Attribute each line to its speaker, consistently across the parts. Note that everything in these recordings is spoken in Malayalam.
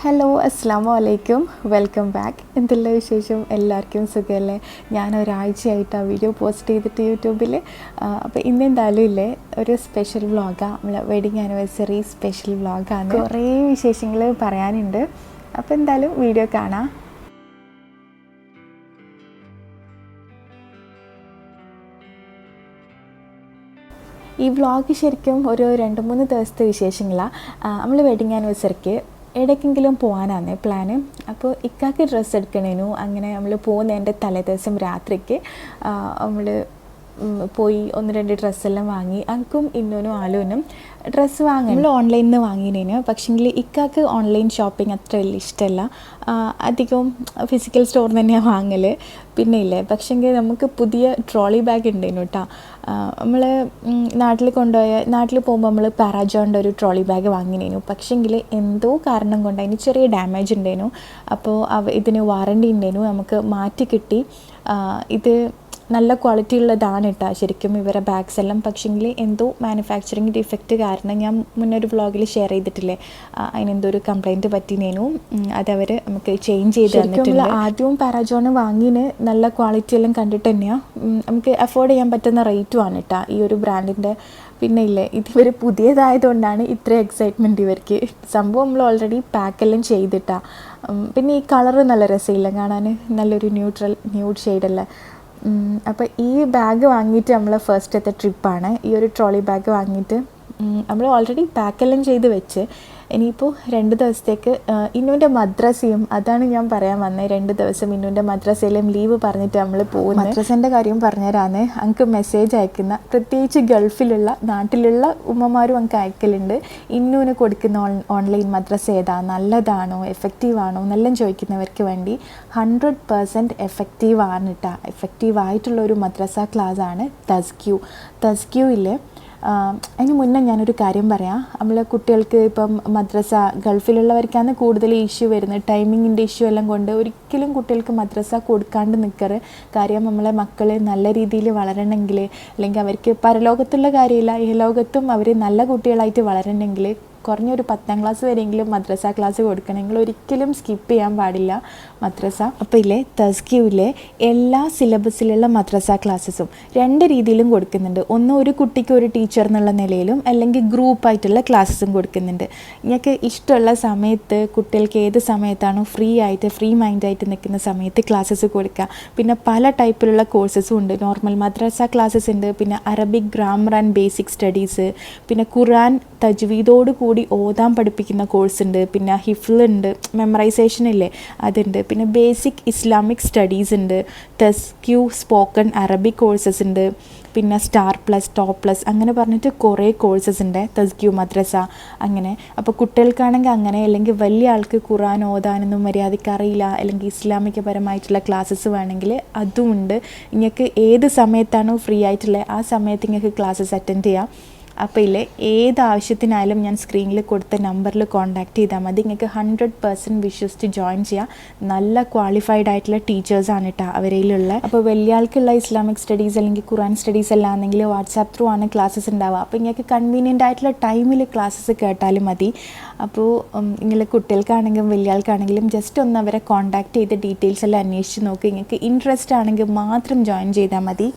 Speaker 1: ഹലോ അസ്സാം വലൈക്കും വെൽക്കം ബാക്ക് എന്തെല്ലാം വിശേഷം? എല്ലാവർക്കും സുഖമല്ലേ ഞാൻ ഒരാഴ്ചയായിട്ട് ആ വീഡിയോ പോസ്റ്റ് ചെയ്തിട്ട് യൂട്യൂബിൽ അപ്പോൾ ഇന്ന് എന്തായാലും ഇല്ലേ? ഒരു സ്പെഷ്യൽ വ്ളോഗാണ് നമ്മളെ വെഡിങ് ആനിവേഴ്സറി സ്പെഷ്യൽ വ്ളോഗാണ് കുറേ വിശേഷങ്ങൾ പറയാനുണ്ട്. അപ്പോൾ എന്തായാലും വീഡിയോ കാണാം. ഈ വ്ളോഗ് ശരിക്കും ഒരു രണ്ട് മൂന്ന് ദിവസത്തെ വിശേഷങ്ങളാണ് നമ്മൾ വെഡിങ് ആനിവേഴ്സറിക്ക് എവിടേക്കെങ്കിലും പോകാനാണ് പ്ലാന് അപ്പോൾ ഇക്കാക്ക് ഡ്രസ്സ് എടുക്കണേനു. അങ്ങനെ നമ്മൾ പോകുന്നതിന്റെ തലേദിവസം രാത്രിക്ക് നമ്മൾ പോയി ഒന്ന് രണ്ട് ഡ്രസ്സെല്ലാം വാങ്ങി. അനക്കും ഇന്നോനും ആലോനും ഡ്രസ്സ് വാങ്ങി നമ്മൾ ഓൺലൈനിൽ നിന്ന് വാങ്ങിയതിന്. പക്ഷേങ്കിൽ ഇക്കാക്ക് ഓൺലൈൻ ഷോപ്പിംഗ് അത്ര വലിയ ഇഷ്ടമല്ല അധികവും ഫിസിക്കൽ സ്റ്റോറിൽ തന്നെയാണ് വാങ്ങൽ പിന്നെ ഇല്ലേ? പക്ഷേങ്കിൽ നമുക്ക് പുതിയ ട്രോളി ബാഗ് ഉണ്ടായിരുന്നു കേട്ടോ നമ്മൾ നാട്ടിൽ കൊണ്ടുപോയ നാട്ടിൽ പോകുമ്പോൾ നമ്മൾ പാരാജോണിന്റെ ഒരു ട്രോളി ബാഗ് വാങ്ങിനേനു. പക്ഷേങ്കിൽ എന്തോ കാരണം കൊണ്ട് അതിന് ചെറിയ ഡാമേജ് ഉണ്ടായിരുന്നു അപ്പോൾ അവ ഇതിന് വാറണ്ടി ഉണ്ടായിരുന്നു നമുക്ക് മാറ്റി കിട്ടി. ഇത് നല്ല ക്വാളിറ്റി ഉള്ളതാണ് കേട്ടോ ശരിക്കും ഇവരെ ബാഗ്സ് എല്ലാം. പക്ഷേങ്കിൽ എന്തോ മാനുഫാക്ചറിങ് ഡിഫക്റ്റ് കാരണം ഞാൻ മുന്നേ ഒരു വ്ളോഗിൽ ഷെയർ ചെയ്തിട്ടില്ലേ? അതിനെന്തോ ഒരു കംപ്ലൈന്റ് പറ്റിനേനു അതവർ നമുക്ക് ചേഞ്ച് ചെയ്ത് തന്നിട്ടുണ്ട്. ആദ്യവും പാരാജോൺ വാങ്ങിന് നല്ല ക്വാളിറ്റി എല്ലാം കണ്ടിട്ട് തന്നെയാണ് നമുക്ക് അഫോർഡ് ചെയ്യാൻ പറ്റുന്ന റേറ്റും ആണ് കേട്ടോ ഈ ഒരു ബ്രാൻഡിന്റെ പിന്നെ ഇല്ലേ ഇതിവർ പുതിയതായതുകൊണ്ടാണ് ഇത്ര എക്സൈറ്റ്മെന്റ് ഇവർക്ക്. സംഭവം നമ്മൾ ഓൾറെഡി പാക്കെല്ലാം ചെയ്തിട്ടാണ് പിന്നെ ഈ കളറ് നല്ല രസമില്ല കാണാൻ നല്ലൊരു ന്യൂട്രൽ ന്യൂഡ് ഷെയ്ഡല്ലേ അപ്പോൾ ഈ ബാഗ് വാങ്ങിയിട്ട് നമ്മൾ ഫസ്റ്റത്തെ ട്രിപ്പാണ് ഈ ഒരു ട്രോളി ബാഗ് വാങ്ങിയിട്ട് നമ്മൾ ഓൾറെഡി പാക്കെല്ലാം ചെയ്ത് വെച്ച്. ഇനിയിപ്പോൾ രണ്ട് ദിവസത്തേക്ക് ഇന്നുവിന്റെ മദ്രസയും അതാണ് ഞാൻ പറയാൻ വന്നത് രണ്ട് ദിവസം ഇന്നുവിന്റെ മദ്രസയിലും ലീവ് പറഞ്ഞിട്ട് നമ്മൾ പോകുന്നത് മദ്രസേന്റെ കാര്യം പറഞ്ഞുതരാന്ന് അങ്ങക്ക് മെസ്സേജ് അയക്കുന്ന പ്രത്യേകിച്ച് ഗൾഫിലുള്ള നാട്ടിലുള്ള ഉമ്മമാരും അങ്ങക്ക് അയക്കലുണ്ട്. ഇന്നുവിന് കൊടുക്കുന്ന ഓൺ ഓൺലൈൻ മദ്രസ ഏതാ? നല്ലതാണോ? എഫക്റ്റീവ് ആണോ? എന്നെല്ലാം ചോദിക്കുന്നവർക്ക് വേണ്ടി ഹൺഡ്രഡ് പേഴ്സന്റ് എഫക്റ്റീവ് ആണ് കേട്ടോ എഫക്റ്റീവ് ആയിട്ടുള്ള ഒരു മദ്രസ ക്ലാസ് ആണ് തസ്ക്യൂ. തസ്ക്യൂവിൽ അതിന് മുന്നേ ഞാനൊരു കാര്യം പറയാം. നമ്മൾ കുട്ടികൾക്ക് ഇപ്പം മദ്രസ ഗൾഫിലുള്ളവർക്കാണ് കൂടുതൽ ഇഷ്യൂ വരുന്നത്. ടൈമിങ്ങിന്റെ ഇഷ്യൂ എല്ലാം കൊണ്ട് ഒരിക്കലും കുട്ടികൾക്ക് മദ്രസ കൊടുക്കാണ്ട് നിൽക്കറ് കാര്യം നമ്മളെ മക്കൾ നല്ല രീതിയിൽ വളരണമെങ്കിൽ അല്ലെങ്കിൽ അവർക്ക് പരലോകത്തുള്ള കാര്യമില്ല ഈ ലോകത്തും അവർ നല്ല കുട്ടികളായിട്ട് വളരണമെങ്കിൽ കുറഞ്ഞൊരു പത്താം ക്ലാസ് വരെയെങ്കിലും മദ്രസ ക്ലാസ് കൊടുക്കണമെങ്കിൽ ഒരിക്കലും സ്കിപ്പ് ചെയ്യാൻ പാടില്ല. മദ്രസ. അപ്പോൾ ഇല്ലേ തസ്ക്യൂവിലെ എല്ലാ സിലബസിലുള്ള മദ്രസ ക്ലാസ്സസും രണ്ട് രീതിയിലും കൊടുക്കുന്നുണ്ട്. ഒന്ന് ഒരു കുട്ടിക്ക് ഒരു ടീച്ചർ എന്നുള്ള നിലയിലും അല്ലെങ്കിൽ ഗ്രൂപ്പായിട്ടുള്ള ക്ലാസ്സസും കൊടുക്കുന്നുണ്ട്. ഞങ്ങൾക്ക് ഇഷ്ടമുള്ള സമയത്ത് കുട്ടികൾക്ക് ഏത് സമയത്താണോ ഫ്രീ ആയിട്ട് ഫ്രീ മൈൻഡായിട്ട് നിൽക്കുന്ന സമയത്ത് ക്ലാസ്സസ് കൊടുക്കുക. പിന്നെ പല ടൈപ്പിലുള്ള കോഴ്സസും ഉണ്ട്. നോർമൽ മദ്രസ ക്ലാസ്സസ് ഉണ്ട്. പിന്നെ Arabic grammar and basic studies പിന്നെ ഖുറാൻ തജ്വീദോട് കൂടി ഓതാൻ പഠിപ്പിക്കുന്ന കോഴ്സ് ഉണ്ട്. പിന്നെ ഹിഫ്ലുണ്ട് മെമ്മറൈസേഷൻ ഇല്ലേ അതുണ്ട്. പിന്നെ ബേസിക് ഇസ്ലാമിക് സ്റ്റഡീസ് ഉണ്ട്. തെസ്ക്യൂ സ്പോക്കൺ അറബിക് കോഴ്സസ് ഉണ്ട്. പിന്നെ സ്റ്റാർ പ്ലസ് ടോപ്പ് പ്ലസ് അങ്ങനെ പറഞ്ഞിട്ട് കുറേ കോഴ്സസ് ഉണ്ട് തസ്ക്യൂ മദ്രസ അങ്ങനെ. അപ്പോൾ കുട്ടികൾക്കാണെങ്കിൽ അങ്ങനെ അല്ലെങ്കിൽ വലിയ ആൾക്ക് ഖുറാൻ ഓതാനൊന്നും മര്യാദയ്ക്ക് അറിയില്ല അല്ലെങ്കിൽ ഇസ്ലാമികപരമായിട്ടുള്ള ക്ലാസ്സസ് വേണമെങ്കിൽ അതും ഉണ്ട്. നിങ്ങൾക്ക് ഏത് സമയത്താണോ ഫ്രീ ആയിട്ടുള്ളത് ആ സമയത്ത് നിങ്ങൾക്ക് ക്ലാസ്സസ് അറ്റൻഡ് ചെയ്യാം. അപ്പോൾ ഇല്ലേ ഏത് ആവശ്യത്തിനായാലും ഞാൻ സ്ക്രീനിൽ കൊടുത്ത നമ്പറിൽ കോൺടാക്റ്റ് ചെയ്താൽ മതി. നിങ്ങൾക്ക് ഹൺഡ്രഡ് പെർസെന്റ് വിശ്വസിച്ച് ജോയിൻ ചെയ്യാം. നല്ല ക്വാളിഫൈഡ് ആയിട്ടുള്ള ടീച്ചേഴ്സാണ് കേട്ടോ അവരയിലുള്ള അപ്പോൾ വലിയ ആൾക്കുള്ള ഇസ്ലാമിക് സ്റ്റഡീസ് അല്ലെങ്കിൽ ഖുറാൻ സ്റ്റഡീസ് എല്ലാം ആണെങ്കിൽ വാട്സാപ്പ് ത്രൂ ആണ് ക്ലാസ്സസ് ഉണ്ടാവുക അപ്പോൾ നിങ്ങൾക്ക് കൺവീനിയന്റ് ആയിട്ടുള്ള ടൈമിൽ ക്ലാസ്സസ് കേട്ടാലും മതി. അപ്പോൾ നിങ്ങൾ കുട്ടികൾക്കാണെങ്കിലും വലിയ ആൾക്കാണെങ്കിലും ജസ്റ്റ് ഒന്ന് അവരെ കോൺടാക്ട് ചെയ്ത് ഡീറ്റെയിൽസ് എല്ലാം അന്വേഷിച്ച് നോക്കി. നിങ്ങൾക്ക് ഇൻട്രസ്റ്റ് ആണെങ്കിൽ മാത്രം ജോയിൻ ചെയ്താൽ മതി.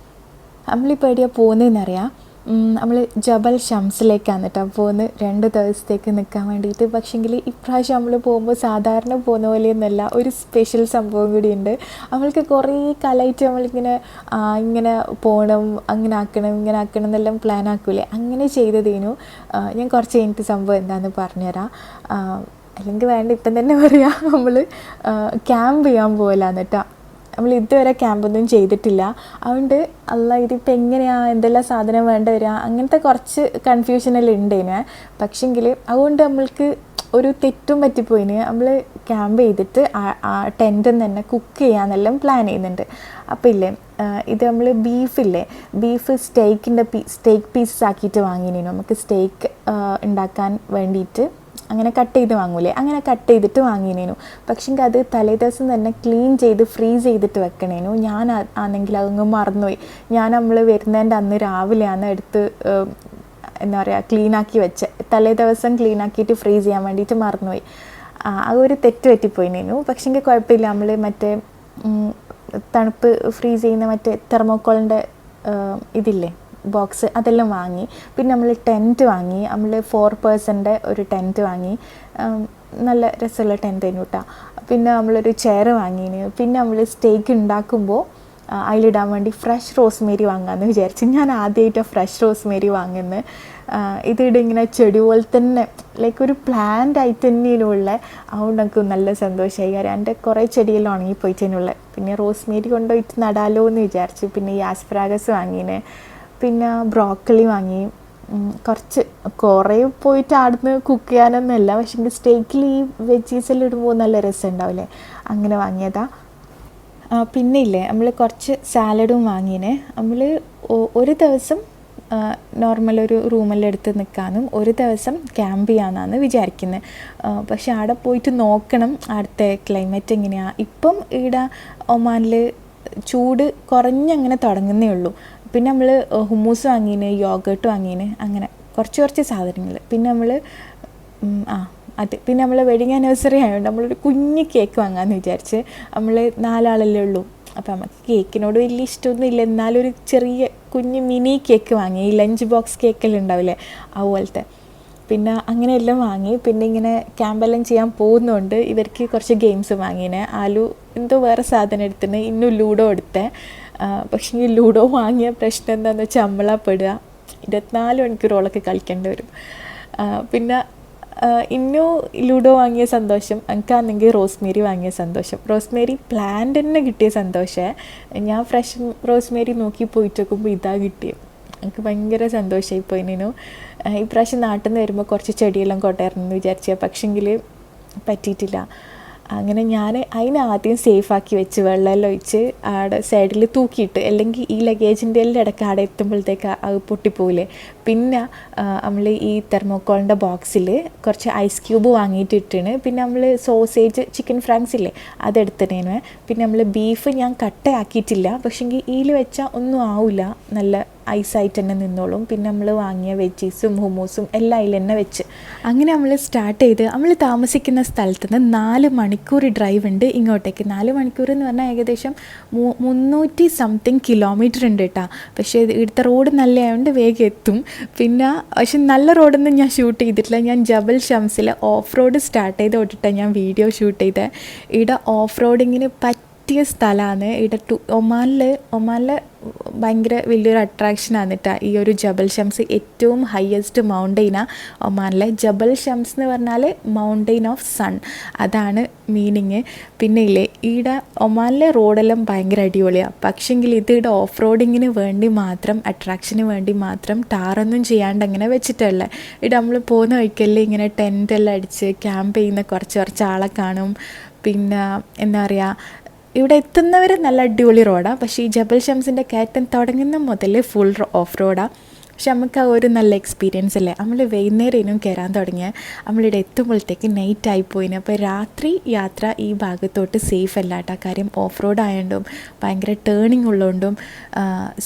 Speaker 1: നമ്മളിപ്പോൾ എവിടെയാണ് പോകുന്നതെന്നറിയാം നമ്മൾ ജബൽ ഷംസിലേക്കാണ് കേട്ടോ പോകുന്നത് രണ്ട് ദിവസത്തേക്ക് നിൽക്കാൻ വേണ്ടിയിട്ട്. പക്ഷേങ്കിൽ ഇപ്രാവശ്യം നമ്മൾ പോകുമ്പോൾ സാധാരണ പോകുന്ന പോലെയൊന്നുമല്ല. ഒരു സ്പെഷ്യൽ സംഭവം കൂടിയുണ്ട്. നമ്മൾക്ക് കുറേ കാലമായിട്ട് നമ്മളിങ്ങനെ ഇങ്ങനെ പോകണം അങ്ങനെ ആക്കണം ഇങ്ങനെ ആക്കണം എന്നെല്ലാം പ്ലാൻ ആക്കൂലേ. അങ്ങനെ ചെയ്തതേനു. ഞാൻ കുറച്ച് കഴിഞ്ഞിട്ട് സംഭവം എന്താണെന്ന് പറഞ്ഞുതരാം. അല്ലെങ്കിൽ വേണ്ട ഇപ്പം തന്നെ പറയാം. നമ്മൾ ക്യാമ്പ് ചെയ്യാൻ പോകലാന്ന് കേട്ടോ നമ്മൾ ഇതുവരെ ക്യാമ്പൊന്നും ചെയ്തിട്ടില്ല. അതുകൊണ്ട് അല്ല ഇതിപ്പോൾ എങ്ങനെയാണ് എന്തെല്ലാം സാധനം വേണ്ട വരിക അങ്ങനത്തെ കുറച്ച് കൺഫ്യൂഷനെല്ലാം ഉണ്ടേനെ പക്ഷെങ്കിൽ അതുകൊണ്ട് നമ്മൾക്ക് ഒരു തെറ്റും പറ്റിപ്പോയിന്. നമ്മൾ ക്യാമ്പ് ചെയ്തിട്ട് ആ ടെന്റിൽ നിന്ന് തന്നെ കുക്ക് ചെയ്യാന്നെല്ലാം പ്ലാൻ ചെയ്യുന്നുണ്ട്. അപ്പോൾ ഇല്ലേ ഇത് നമ്മൾ ബീഫില്ലേ ബീഫ് സ്റ്റേക്കിന്റെ പീ സ്റ്റേക്ക് പീസസ് ആക്കിയിട്ട് വാങ്ങിനു നമുക്ക് സ്റ്റേക്ക് ഉണ്ടാക്കാൻ വേണ്ടിയിട്ട് അങ്ങനെ കട്ട് ചെയ്ത് വാങ്ങൂലേ? അങ്ങനെ കട്ട് ചെയ്തിട്ട് വാങ്ങിനേനു. പക്ഷേ അത് തലേ ദിവസം തന്നെ ക്ലീൻ ചെയ്ത് ഫ്രീസ് ചെയ്തിട്ട് വെക്കണേനു. ഞാൻ ആണെങ്കിൽ അതങ്ങ് മറന്നുപോയി. ഞാൻ നമ്മൾ വരുന്നതിന്റെ അന്ന് രാവിലെയാണ് എടുത്ത് എന്താ പറയുക ക്ലീനാക്കി വെച്ച. തലേ ദിവസം ക്ലീനാക്കിയിട്ട് ഫ്രീസ് ചെയ്യാൻ വേണ്ടിയിട്ട് മറന്നുപോയി. ആ ഒരു തെറ്റ് പറ്റിപ്പോയിനു പക്ഷെങ്കിൽ കുഴപ്പമില്ല നമ്മൾ മറ്റേ തണുപ്പ് ഫ്രീസ് ചെയ്യുന്ന മറ്റേ തെർമോക്കോളിന്റെ ഇതില്ലേ? ബോക്സ് അതെല്ലാം വാങ്ങി. പിന്നെ നമ്മൾ ടെന്റ് വാങ്ങി. നമ്മൾ ഫോർ പേഴ്സന്റെ ഒരു ടെന്റ് വാങ്ങി. നല്ല രസമുള്ള ടെന്റ് തന്നെ കേട്ടോ പിന്നെ നമ്മളൊരു ചെയർ വാങ്ങിന്. പിന്നെ നമ്മൾ സ്റ്റേക്ക് ഉണ്ടാക്കുമ്പോൾ അതിലിടാൻ വേണ്ടി ഫ്രഷ് റോസ്മേരി വാങ്ങാമെന്ന് വിചാരിച്ചു. ഞാൻ ആദ്യമായിട്ടാണ് ഫ്രഷ് റോസ്മേരി വാങ്ങുന്നത് ഇതിവിടെ ഇങ്ങനെ ചെടി പോലെ തന്നെ ലൈക്ക് ഒരു പ്ലാന്റ് ആയി തന്നെയുള്ള അതുകൊണ്ട് എനിക്ക് നല്ല സന്തോഷമായി കാര്യം എന്റെ കുറേ ചെടിയെല്ലാം ഉണങ്ങിപ്പോയിട്ടതിനുള്ള പിന്നെ റോസ്മേരി കൊണ്ടുപോയിട്ട് നടാലോ എന്ന് വിചാരിച്ചു. പിന്നെ ഈ ആസ്പ്രാഗസ് വാങ്ങിന്. പിന്നെ ബ്രോക്കലി വാങ്ങി. കുറച്ച് കുറേ പോയിട്ട് അവിടുന്ന് കുക്ക് ചെയ്യാനൊന്നുമല്ല. പക്ഷെ എന്റെ സ്റ്റേക്കിൽ ഈ വെജീസ് എല്ലാം ഇടുമ്പോൾ നല്ല രസം ഉണ്ടാവില്ലേ അങ്ങനെ വാങ്ങിയതാ. പിന്നെ ഇല്ലേ നമ്മൾ കുറച്ച് സാലഡും വാങ്ങിയേ നമ്മൾ ഒരു ദിവസം നോർമൽ ഒരു റൂമെല്ലാം എടുത്ത് നിൽക്കാനും ഒരു ദിവസം ക്യാമ്പ് ചെയ്യാമെന്നാണ് വിചാരിക്കുന്നത് പക്ഷെ അവിടെ പോയിട്ട് നോക്കണം അവിടുത്തെ ക്ലൈമറ്റ് എങ്ങനെയാണ് ഇപ്പം ഇവിടെ ഒമാനിൽ ചൂട് കുറഞ്ഞങ്ങനെ തുടങ്ങുന്നേ ഉള്ളൂ. പിന്നെ നമ്മൾ ഹുമ്മൂസ് വാങ്ങീന് യോഗേട്ട് വാങ്ങീന് അങ്ങനെ കുറച്ച് കുറച്ച് സാധനങ്ങൾ പിന്നെ നമ്മൾ ആ അത് പിന്നെ നമ്മൾ വെഡിങ് ആനിവേഴ്സറി ആയതുകൊണ്ട് നമ്മളൊരു കുഞ്ഞ് കേക്ക് വാങ്ങാമെന്ന് വിചാരിച്ച് നമ്മൾ നാലാളല്ലേ ഉള്ളൂ. അപ്പോൾ നമുക്ക് കേക്കിനോട് വലിയ ഇഷ്ടമൊന്നും ഇല്ല എന്നാലും ഒരു ചെറിയ കുഞ്ഞ് മിനി കേക്ക് വാങ്ങി ഈ ലഞ്ച് ബോക്സ് കേക്കെല്ലാം ഉണ്ടാവില്ലേ അതുപോലത്തെ പിന്നെ അങ്ങനെയെല്ലാം വാങ്ങി പിന്നെ ഇങ്ങനെ ക്യാമ്പെല്ലാം ചെയ്യാൻ പോകുന്നതുകൊണ്ട് ഇവർക്ക് കുറച്ച് ഗെയിംസ് വാങ്ങിനെ. ആലു എന്തോ വേറെ സാധനം എടുത്തിന് ഇന്നും ലൂഡോ എടുത്തേ. പക്ഷേ ഈ ലൂഡോ വാങ്ങിയ പ്രശ്നം എന്താണെന്ന് വെച്ചാൽ അമ്മളപ്പെടുക ഇരുപത്തിനാല് മണിക്കൂറോളൊക്കെ കളിക്കേണ്ടി വരും. പിന്നെ ഇന്നോ ലൂഡോ വാങ്ങിയ സന്തോഷം എനിക്കാണെങ്കിൽ റോസ്മേരി വാങ്ങിയ സന്തോഷം. റോസ്മേരി പ്ലാന്റ് തന്നെ കിട്ടിയ സന്തോഷമേ ഞാൻ ഫ്രഷ് റോസ്മേരി നോക്കി പോയിട്ട് നോക്കുമ്പോൾ ഇതാ കിട്ടിയത് എനിക്ക് ഭയങ്കര സന്തോഷമായി പോയിനു ഈ പ്രാവശ്യം നാട്ടിൽ നിന്ന് വരുമ്പോൾ കുറച്ച് ചെടിയെല്ലാം കൊണ്ടുവരണമെന്ന് വിചാരിച്ച. പക്ഷെങ്കിൽ പറ്റിയിട്ടില്ല. അങ്ങനെ ഞാൻ അതിനെ ആദ്യം സേഫാക്കി വെച്ച് വെള്ളമെല്ലാം ഒഴിച്ച് ആടെ സൈഡിൽ തൂക്കിയിട്ട് അല്ലെങ്കിൽ ഈ ലഗേജിന്റെ എല്ലാം ഇടയ്ക്ക് ആടെ എത്തുമ്പോഴത്തേക്ക് അത് പൊട്ടിപ്പോവില്ലേ പിന്നെ നമ്മൾ ഈ തെർമോക്കോളിന്റെ ബോക്സിൽ കുറച്ച് ഐസ് ക്യൂബ് വാങ്ങിയിട്ട് ഇട്ടിന് പിന്നെ നമ്മൾ സോസേജ് ചിക്കൻ ഫ്രാങ്ക്സ് ഇല്ലേ അതെടുത്തിനേനു പിന്നെ നമ്മൾ ബീഫ് ഞാൻ കട്ടയാക്കിയിട്ടില്ല. പക്ഷേങ്കിൽ ഇതിൽ വെച്ചാൽ ഒന്നും ആവില്ല നല്ല ഐസായിട്ട് തന്നെ നിന്നോളും. പിന്നെ നമ്മൾ വാങ്ങിയ വെജീസും ഹുമൂസും എല്ലാം അതിൽ തന്നെ വെച്ച്. അങ്ങനെ നമ്മൾ സ്റ്റാർട്ട് ചെയ്ത് നമ്മൾ താമസിക്കുന്ന സ്ഥലത്ത് നിന്ന് നാല് മണിക്കൂർ ഡ്രൈവ് ഉണ്ട് ഇങ്ങോട്ടേക്ക്. നാല് മണിക്കൂർ എന്ന് പറഞ്ഞാൽ ഏകദേശം മുന്നൂറ്റി സംതിങ് കിലോമീറ്റർ ഉണ്ട് കേട്ടോ പക്ഷേ ഇവിടുത്തെ റോഡ് നല്ലതായതുകൊണ്ട് വേഗം എത്തും. പിന്നെ പക്ഷെ നല്ല റോഡൊന്നും ഞാൻ ഷൂട്ട് ചെയ്തിട്ടില്ല. ഞാൻ ജബൽ ഷംസിൽ ഓഫ് റോഡ് സ്റ്റാർട്ട് ചെയ്ത് തൊട്ടിട്ടാണ് ഞാൻ വീഡിയോ ഷൂട്ട് ചെയ്തത് ഇവിടെ ഓഫ് റോഡിങ്ങിന് പറ്റിയ സ്ഥലമാണ് ഇവിടെ ടു ഒമാനിൽ ഒമാനിൽ ഭയങ്കര വലിയൊരു അട്രാക്ഷനാണ് കേട്ടോ ഈ ഒരു ജബൽ ഷംസ്. ഏറ്റവും ഹയസ്റ്റ് മൗണ്ടെയിനാണ് ഒമാനിലെ. ജബൽ ഷംസ് എന്ന് പറഞ്ഞാൽ മൗണ്ടെയിൻ ഓഫ് സൺ അതാണ് മീനിങ് പിന്നെ ഇല്ലേ ഈടെ ഒമാനിലെ റോഡെല്ലാം ഭയങ്കര അടിപൊളിയാണ് പക്ഷെങ്കിൽ ഇത് ഇവിടെ ഓഫ് റോഡിങ്ങിന് വേണ്ടി മാത്രം അട്രാക്ഷന് വേണ്ടി മാത്രം ടാറൊന്നും ചെയ്യാണ്ട് അങ്ങനെ വെച്ചിട്ടല്ലേ. ഇവിടെ നമ്മൾ പോകുന്ന വഴിക്കല്ലേ ഇങ്ങനെ ടെന്റെല്ലാം അടിച്ച് ക്യാമ്പ് ചെയ്യുന്ന കുറച്ച് കുറച്ച് ആളെ കാണും. പിന്നെ എന്താ പറയുക ഇവിടെ എത്തുന്നവർ നല്ല അടിപൊളി റോഡാണ് പക്ഷേ ഈ ജബൽ ഷംസിന്റെ കയറ്റം തുടങ്ങുന്ന മുതൽ ഫുൾ ഓഫ് റോഡാണ് പക്ഷെ നമുക്ക് ആ ഒരു നല്ല എക്സ്പീരിയൻസ് അല്ലേ? നമ്മൾ വൈകുന്നേരം ഇനും കയറാൻ തുടങ്ങിയ നമ്മളിവിടെ എത്തുമ്പോഴത്തേക്ക് നൈറ്റ് ആയിപ്പോയിന്. അപ്പോൾ രാത്രി യാത്ര ഈ ഭാഗത്തോട്ട് സേഫ് അല്ല കേട്ടോ. കാര്യം ഓഫ് റോഡ് ആയതുകൊണ്ടും ഭയങ്കര ടേണിങ് ഉള്ളതുകൊണ്ടും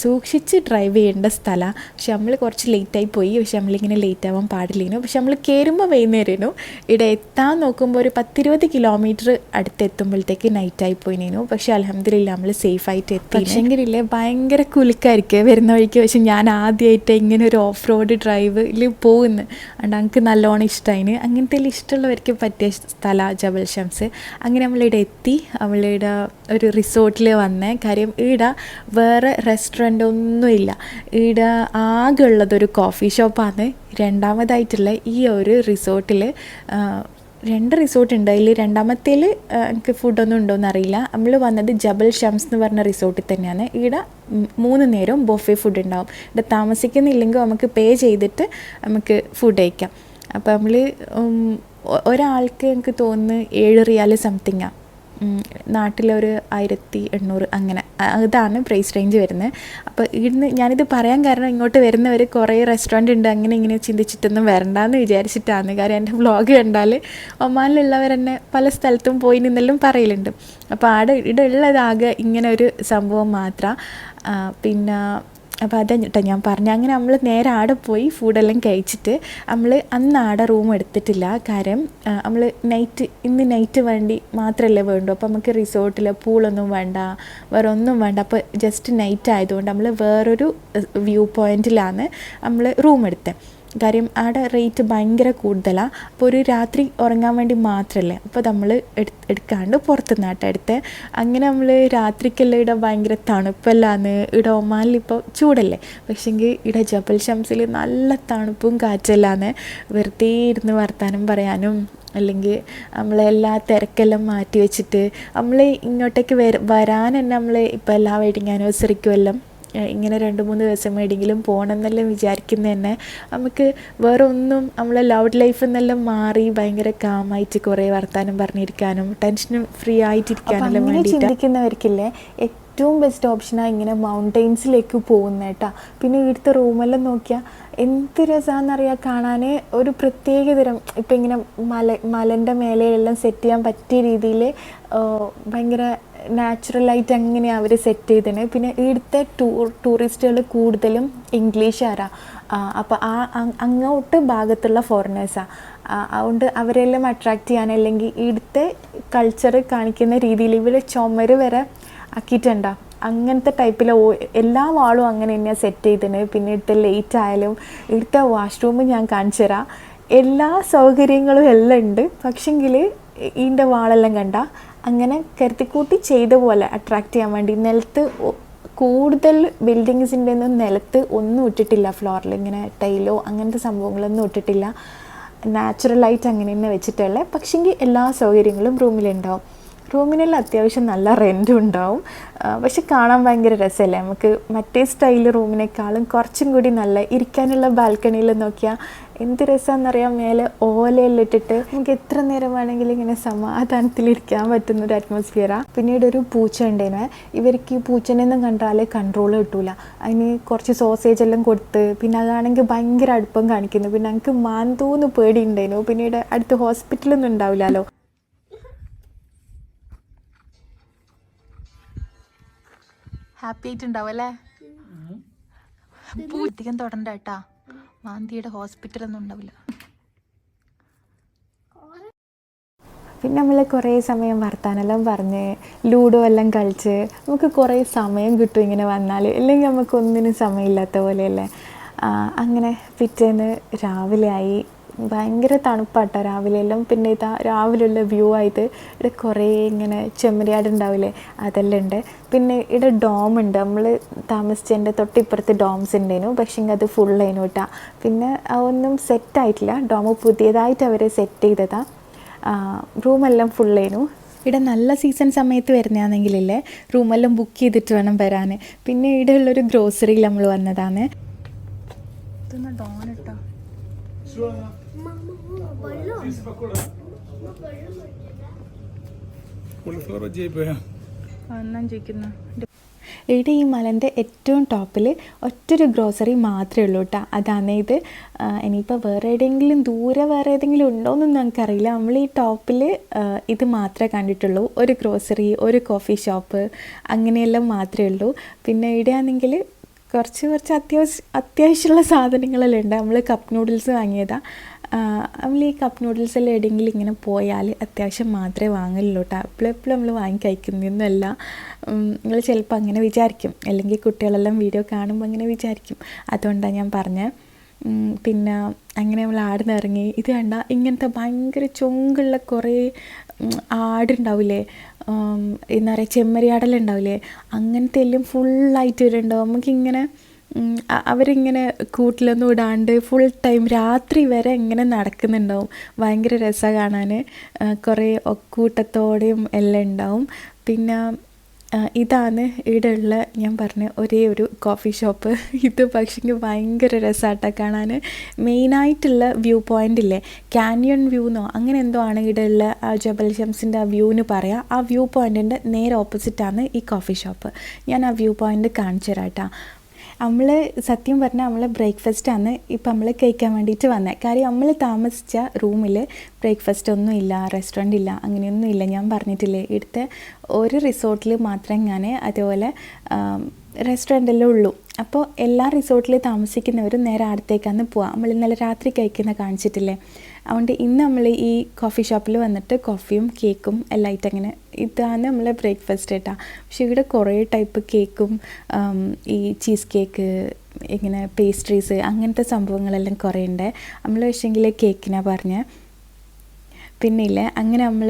Speaker 1: സൂക്ഷിച്ച് ഡ്രൈവ് ചെയ്യേണ്ട സ്ഥലമാണ് പക്ഷെ നമ്മൾ കുറച്ച് ലേറ്റായി പോയി. പക്ഷെ നമ്മളിങ്ങനെ ലേറ്റ് ആവാൻ പാടില്ലേനു. പക്ഷെ നമ്മൾ കയറുമ്പോൾ വൈകുന്നേരമേനു ഇവിടെ എത്താൻ നോക്കുമ്പോൾ ഒരു പത്തിരുപത് കിലോമീറ്റർ അടുത്തെത്തുമ്പോഴത്തേക്ക് നൈറ്റായി പോയിനേനു പക്ഷെ അലഹമ്മദില്ല നമ്മൾ സേഫായിട്ട് എത്തി പക്ഷെങ്കിലില്ലേ ഭയങ്കര കുലുക്കായിരിക്കും വരുന്ന വഴിക്ക്. പക്ഷെ ഞാൻ ആദ്യമായിട്ട് ഇങ്ങനെ ഒരു ഓഫ് റോഡ് ഡ്രൈവിൽ പോകുന്നത് അതുകൊണ്ട് അങ്ങക്ക് നല്ലോണം ഇഷ്ടമായിന് അങ്ങനത്തെ ഇഷ്ടമുള്ളവർക്ക് പറ്റിയ സ്ഥല ജബൽ ഷംസ്. അങ്ങനെ നമ്മളിവിടെ എത്തി. നമ്മളിവിടെ ഒരു റിസോർട്ടിൽ വന്നേ. കാര്യം ഇവിടെ വേറെ റെസ്റ്റോറന്റ് ഒന്നുമില്ല ഇവിടെ ആകെ ഉള്ളതൊരു കോഫി ഷോപ്പാണ് രണ്ടാമതായിട്ടുള്ള ഈ ഒരു റിസോർട്ടിൽ രണ്ട് റിസോർട്ട് ഉണ്ട്. അതിൽ രണ്ടാമത്തേൽ എനിക്ക് ഫുഡൊന്നും ഉണ്ടോയെന്ന് അറിയില്ല നമ്മൾ വന്നത് ജബൽ ഷംസ് എന്ന് പറഞ്ഞ റിസോർട്ടിൽ തന്നെയാണ്. ഇവിടെ മൂന്ന് നേരവും ബൊഫെ ഫുഡ് ഉണ്ടാവും. ഇവിടെ താമസിക്കുന്നില്ലെങ്കിൽ നമുക്ക് പേ ചെയ്തിട്ട് നമുക്ക് ഫുഡ് കഴിക്കാം. അപ്പോൾ നമ്മൾ ഒരാൾക്ക് എനിക്ക് തോന്നുന്നു ഏഴ് റിയാൽ സംതിങ്ങാണ് നാട്ടിലൊരു ആയിരത്തി എണ്ണൂറ് അങ്ങനെ അതാണ് പ്രൈസ് റേഞ്ച് വരുന്നത് അപ്പോൾ ഇവിടുന്ന് ഞാനിത് പറയാൻ കാരണം ഇങ്ങോട്ട് വരുന്നവർ കുറേ റെസ്റ്റോറന്റ് ഉണ്ട് അങ്ങനെ ഇങ്ങനെ ചിന്തിച്ചിട്ടൊന്നും വരണ്ടെന്ന് വിചാരിച്ചിട്ടാണ് കാര്യം എന്റെ വ്ളോഗ് കണ്ടാൽ ഒമാനിലുള്ളവർ തന്നെ പല സ്ഥലത്തും പോയി നിന്നെല്ലാം പറയലുണ്ട്. അപ്പോൾ ആടെ ഇവിടെ ഉള്ളതാകെ ഇങ്ങനെ ഒരു സംഭവം മാത്രം. പിന്നെ
Speaker 2: അപ്പോൾ അതാ കേട്ടോ ഞാൻ പറഞ്ഞു. അങ്ങനെ നമ്മൾ നേരെ ആടെ പോയി ഫുഡെല്ലാം കഴിച്ചിട്ട് നമ്മൾ അന്ന് ആടെ റൂം എടുത്തിട്ടില്ല. കാര്യം നമ്മൾ നൈറ്റ് ഇന്ന് നൈറ്റ് വേണ്ടി മാത്രമല്ലേ വേണ്ടു. അപ്പോൾ നമുക്ക് റിസോർട്ടിൽ പൂളൊന്നും വേണ്ട വേറെ ഒന്നും വേണ്ട. അപ്പോൾ ജസ്റ്റ് നൈറ്റ് ആയതുകൊണ്ട് നമ്മൾ വേറൊരു വ്യൂ പോയിന്റിലാണ് നമ്മൾ റൂം എടുത്തത് കാര്യം ആടെ റേറ്റ് ഭയങ്കര കൂടുതലാണ് അപ്പോൾ ഒരു രാത്രി ഉറങ്ങാൻ വേണ്ടി മാത്രമല്ലേ അപ്പോൾ നമ്മൾ എടുക്കാണ്ട് പുറത്തുനിന്ന് ആട്ടോ എടുത്ത്. അങ്ങനെ നമ്മൾ രാത്രിക്കെല്ലാം ഇവിടെ ഭയങ്കര തണുപ്പല്ലാന്ന്. ഇവിടെ ഒമാനിൽ ഇപ്പോൾ ചൂടല്ലേ? പക്ഷേങ്കിൽ ഇവിടെ ജബൽ ഷംസിൽ നല്ല തണുപ്പും കാറ്റല്ലാന്ന് വെറുതെ ഇരുന്ന് വർത്താനം പറയാനും അല്ലെങ്കിൽ നമ്മളെല്ലാ തിരക്കെല്ലാം മാറ്റി വെച്ചിട്ട് നമ്മൾ ഇങ്ങോട്ടേക്ക് വര വരാൻ തന്നെ നമ്മൾ ഇപ്പോൾ എല്ലാ വെഡിങ് ആനിവേഴ്സറിക്കും എല്ലാം ഏഹ് ഇങ്ങനെ രണ്ട് മൂന്ന് ദിവസം എവിടെയെങ്കിലും പോകണം എന്നെല്ലാം വിചാരിക്കുന്ന തന്നെ നമുക്ക് വേറെ ഒന്നും നമ്മളെ ലവ് ലൈഫ് എന്നെല്ലാം മാറി ഭയങ്കര കാമായിട്ട് കുറേ വർത്താനം പറഞ്ഞിരിക്കാനും ടെൻഷനും ഫ്രീ ആയിട്ടിരിക്കാനെല്ലാം വേണ്ടിയിട്ട്
Speaker 1: ചിന്തിക്കുന്നവർക്കില്ലേ ഏറ്റവും ബെസ്റ്റ് ഓപ്ഷനാണ് ഇങ്ങനെ മൗണ്ടെയ്ൻസിലേക്ക് പോകുന്നത് കേട്ടോ പിന്നെ ഇവിടുത്തെ റൂമെല്ലാം നോക്കിയാൽ എന്ത് രസമാണെന്നറിയാം കാണാൻ ഒരു പ്രത്യേക തരം ഇപ്പം ഇങ്ങനെ മല മലന്റെ മേലെയെല്ലാം സെറ്റ് ചെയ്യാൻ പറ്റിയ രീതിയിൽ ഭയങ്കര നാച്ചുറലായിട്ട് എങ്ങനെയാണ് അവർ സെറ്റ് ചെയ്തത് പിന്നെ ഇവിടുത്തെ ടൂർ ടൂറിസ്റ്റുകൾ കൂടുതലും ഇംഗ്ലീഷുകാരാണ് അപ്പോൾ ആ അങ്ങോട്ട് ഭാഗത്തുള്ള ഫോറിനേഴ്സാണ് അതുകൊണ്ട് അവരെല്ലാം അട്രാക്റ്റ് ചെയ്യാൻ അല്ലെങ്കിൽ ഇവിടുത്തെ കൾച്ചർ കാണിക്കുന്ന രീതിയിൽ ഇവർ ചുമര് വരെ ആക്കിയിട്ടുണ്ടോ. അങ്ങനത്തെ ടൈപ്പിൽ എല്ലാ വാളും അങ്ങനെ തന്നെയാണ് സെറ്റ് ചെയ്തത് പിന്നെ ഇവിടുത്തെ ലേറ്റ് ആയാലും ഇവിടുത്തെ വാഷ്റൂം ഞാൻ കാണിച്ചു തരാം എല്ലാ സൗകര്യങ്ങളും എല്ലാം ഉണ്ട്. പക്ഷെങ്കിൽ ഇതിന്റെ വാളെല്ലാം കണ്ട അങ്ങനെ കരുത്തിക്കൂട്ടി ചെയ്ത പോലെ അട്രാക്റ്റ് ചെയ്യാൻ വേണ്ടി നിലത്ത് കൂടുതൽ ബിൽഡിങ്സിന്റെ ഒന്നും നിലത്ത് ഒന്നും ഇട്ടിട്ടില്ല ഫ്ലോറിൽ ഇങ്ങനെ ടൈലോ അങ്ങനത്തെ സംഭവങ്ങളൊന്നും ഇട്ടിട്ടില്ല. നാച്ചുറലായിട്ട് അങ്ങനെ തന്നെ വെച്ചിട്ടുള്ളത് പക്ഷെങ്കിൽ എല്ലാ സൗകര്യങ്ങളും റൂമിലുണ്ടാവും. റൂമിനെല്ലാം അത്യാവശ്യം നല്ല റെന്റും ഉണ്ടാവും. പക്ഷെ കാണാൻ ഭയങ്കര രസമല്ലേ? നമുക്ക് മറ്റേ സ്റ്റൈൽ റൂമിനേക്കാളും കുറച്ചും കൂടി നല്ല ഇരിക്കാനുള്ള ബാൽക്കണിയിൽ നോക്കിയാൽ എന്ത് രസമെന്നറിയാം മേലെ ഓലയിലിട്ടിട്ട് ഇട്ടിട്ട് നമുക്ക് എത്ര നേരം വേണമെങ്കിലും ഇങ്ങനെ സമാധാനത്തിലിരിക്കാൻ പറ്റുന്ന ഒരു അറ്റ്മോസ്ഫിയറാണ് പിന്നീട് ഒരു പൂച്ച ഉണ്ടായിരുന്നു. ഇവർക്ക് ഈ പൂച്ചനെന്നും കണ്ടാൽ കൺട്രോൾ കിട്ടൂല. അതിന് കുറച്ച് സോസേജ് എല്ലാം കൊടുത്ത് പിന്നെ അതാണെങ്കിൽ ഭയങ്കര അടുപ്പം കാണിക്കുന്നു. പിന്നെ ഞങ്ങൾക്ക് മാന്തൂന്ന് പേടി ഉണ്ടായിരുന്നു പിന്നീട് അടുത്ത് ഹോസ്പിറ്റലൊന്നും ഉണ്ടാവില്ലല്ലോ.
Speaker 2: ഹാപ്പി ആയിട്ടുണ്ടാവും അല്ലേ? പൂത്തിക്കാൻ തുടണ്ട കേട്ടാ മാന്തിയുടെ ഹോസ്പിറ്റലൊന്നും ഉണ്ടാവില്ല.
Speaker 1: പിന്നെ നമ്മൾ കുറേ സമയം വർത്താനെല്ലാം പറഞ്ഞ് ലൂഡോ എല്ലാം കളിച്ച് നമുക്ക് കുറേ സമയം കിട്ടും ഇങ്ങനെ വന്നാൽ അല്ലെങ്കിൽ നമുക്കൊന്നിനും സമയമില്ലാത്ത പോലെയല്ലേ? അങ്ങനെ പിറ്റേന്ന് രാവിലെ ആയി. ഭയങ്കര തണുപ്പാട്ടോ രാവിലെ എല്ലാം പിന്നെ ഇതാ രാവിലെയുള്ള വ്യൂ ആയത് ഇവിടെ കുറേ ഇങ്ങനെ ചെമ്മരിയാട് ഉണ്ടാവില്ലേ അതെല്ലാം ഉണ്ട്. പിന്നെ ഇവിടെ ഡോം ഉണ്ട്. നമ്മൾ താമസിച്ചതിന്റെ തൊട്ടിപ്പുറത്ത് ഡോംസ് ഉണ്ടായിരുന്നു. പക്ഷേ അത് ഫുൾ ആയിരുന്നു കേട്ടോ. പിന്നെ അതൊന്നും സെറ്റായിട്ടില്ല ഡോം പുതിയതായിട്ട് അവർ സെറ്റ് ചെയ്തതാ. റൂമെല്ലാം ഫുൾ ആയിരുന്നു. ഇവിടെ നല്ല സീസൺ സമയത്ത് വരുന്നതാണെങ്കിലല്ലേ റൂമെല്ലാം ബുക്ക് ചെയ്തിട്ട് വേണം വരാൻ പിന്നെ ഇവിടെ ഉള്ളൊരു ഗ്രോസറിയിൽ നമ്മൾ വന്നതാണ്.
Speaker 2: ഇതൊന്ന് ഡോൺ ഇട്ടോ
Speaker 3: കോളിഫ്ലവർ ചെയ്യിപ്പോയാ
Speaker 2: എന്നാ ചോദിക്കുന്നു
Speaker 1: ഇവിടെ ഈ മലന്റെ ഏറ്റവും ടോപ്പിൽ ഒറ്റൊരു ഗ്രോസറി മാത്രമേ ഉള്ളൂ കേട്ടോ അതാണ് ഇത്. ഇനിയിപ്പോൾ വേറെ എവിടെയെങ്കിലും ദൂരെ വേറെ ഏതെങ്കിലും ഉണ്ടോയെന്നൊന്നും നമുക്കറിയില്ല നമ്മൾ ഈ ടോപ്പിൽ ഇത് മാത്രമേ കണ്ടിട്ടുള്ളൂ. ഒരു ഗ്രോസറി ഒരു കോഫി ഷോപ്പ് അങ്ങനെയെല്ലാം മാത്രമേ ഉള്ളൂ. പിന്നെ ഇവിടെയാണെങ്കിൽ കുറച്ച് കുറച്ച് അത്യാവശ്യം അത്യാവശ്യമുള്ള സാധനങ്ങളെല്ലാം ഉണ്ട്. നമ്മൾ കപ്പ് നൂഡിൽസ് വാങ്ങിയതാണ് നമ്മൾ ഈ കപ്പ് നൂഡിൽസ് എല്ലാം എവിടെയെങ്കിലും ഇങ്ങനെ പോയാൽ അത്യാവശ്യം മാത്രമേ വാങ്ങലുള്ളൂ കേട്ടോ എപ്പോഴും നമ്മൾ വാങ്ങി കഴിക്കുന്നതൊന്നുമല്ല നിങ്ങൾ ചിലപ്പോൾ അങ്ങനെ വിചാരിക്കും. അല്ലെങ്കിൽ കുട്ടികളെല്ലാം വീഡിയോ കാണുമ്പോൾ അങ്ങനെ വിചാരിക്കും. അതുകൊണ്ടാണ് ഞാൻ പറഞ്ഞത് പിന്നെ അങ്ങനെ നമ്മൾ ആടുന്ന് ഇറങ്ങി. ഇത് കണ്ട ഇങ്ങനത്തെ ഭയങ്കര ചൊങ്കുള്ള കുറേ ആടുണ്ടാവില്ലേ എന്താ പറയുക ചെമ്മരിയാടെല്ലാം ഉണ്ടാവില്ലേ അങ്ങനത്തെ എല്ലാം ഫുള്ളായിട്ട് വരുന്നുണ്ടാവും. നമുക്കിങ്ങനെ അവരിങ്ങനെ കൂട്ടിലൊന്നും ഇടാണ്ട് ഫുൾ ടൈം രാത്രി വരെ ഇങ്ങനെ നടക്കുന്നുണ്ടാവും. ഭയങ്കര രസമാണ് കാണാൻ കുറേ ഒക്കൂട്ടത്തോടെയും എല്ലാം ഉണ്ടാവും പിന്നെ ഇതാണ് ഇവിടെ ഉള്ള ഞാൻ പറഞ്ഞ ഒരേ ഒരു കോഫി ഷോപ്പ് ഇത് പക്ഷേ ഭയങ്കര രസമാട്ട കാണാൻ മെയിനായിട്ടുള്ള വ്യൂ പോയിന്റ് ഇല്ലേ? കാനിയൺ വ്യൂ എന്നോ അങ്ങനെ എന്തോ ആണ് ഇവിടെ ഉള്ള ആ ജബൽ ഷംസിന്റെ ആ വ്യൂന്ന് പറയാം. ആ വ്യൂ പോയിന്റിന്റെ നേരെ ഓപ്പോസിറ്റാണ് ഈ കോഫി ഷോപ്പ് ഞാൻ ആ വ്യൂ പോയിന്റ് കാണിച്ചു തരാം നമ്മൾ സത്യം പറഞ്ഞാൽ നമ്മൾ ബ്രേക്ക്ഫാസ്റ്റാണ് ഇപ്പം നമ്മൾ കഴിക്കാൻ വേണ്ടിയിട്ട് വന്നത് കാര്യം നമ്മൾ താമസിച്ച റൂമിൽ ബ്രേക്ക്ഫാസ്റ്റ് ഒന്നും ഇല്ല റെസ്റ്റോറന്റ് ഇല്ല അങ്ങനെയൊന്നും ഇല്ല. ഞാൻ പറഞ്ഞിട്ടില്ലേ ഇവിടുത്തെ ഒരു റിസോർട്ടിൽ മാത്രം ഞാൻ അതുപോലെ റെസ്റ്റോറന്റെല്ലാം ഉള്ളൂ. അപ്പോൾ എല്ലാ റിസോർട്ടിൽ താമസിക്കുന്നവരും നേരെ അടുത്തേക്കാണ് പോവുക നമ്മൾ ഇന്നലെ രാത്രി കഴിക്കുന്ന കാണിച്ചിട്ടില്ലേ? അതുകൊണ്ട് ഇന്ന് നമ്മൾ ഈ കോഫി ഷോപ്പിൽ വന്നിട്ട് കോഫിയും കേക്കും എല്ലാം ആയിട്ട് അങ്ങനെ ഇതാണ് നമ്മളെ ബ്രേക്ക്ഫാസ്റ്റ് കേട്ടോ പക്ഷേ ഇവിടെ കുറേ ടൈപ്പ് കേക്കും ഈ ചീസ് കേക്ക് ഇങ്ങനെ പേസ്ട്രീസ് അങ്ങനത്തെ സംഭവങ്ങളെല്ലാം കുറേ ഉണ്ട്. നമ്മൾ പക്ഷേങ്കിൽ കേക്കിനാണ് പറഞ്ഞത് പിന്നെ അങ്ങനെ നമ്മൾ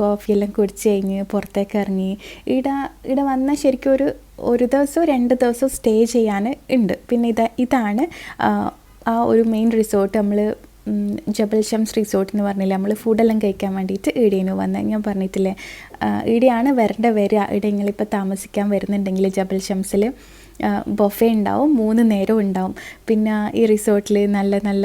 Speaker 1: കോഫിയെല്ലാം കുടിച്ച് കഴിഞ്ഞ് പുറത്തേക്ക് ഇറങ്ങി. ഇവിടെ ഇവിടെ വന്നാൽ ശരിക്കും ഒരു ഒരു ദിവസവും രണ്ട് ദിവസവും സ്റ്റേ ചെയ്യാൻ ഉണ്ട്. പിന്നെ ഇതാ ഇതാണ് ആ ഒരു മെയിൻ റിസോർട്ട് നമ്മൾ ജബൽ ഷംസ് റിസോർട്ട് എന്ന് പറഞ്ഞില്ലേ നമ്മൾ ഫുഡെല്ലാം കഴിക്കാൻ വേണ്ടിയിട്ട് ഈടേനു വന്നത് ഞാൻ പറഞ്ഞിട്ടില്ലേ ഈടെയാണ് വരേണ്ട വരിക ഇവിടെ നിങ്ങളിപ്പോൾ താമസിക്കാൻ വരുന്നുണ്ടെങ്കിൽ ജബൽ ഷംസിൽ ബൊഫേ ഉണ്ടാവും മൂന്ന് നേരവും ഉണ്ടാവും. പിന്നെ ഈ റിസോർട്ടിൽ നല്ല നല്ല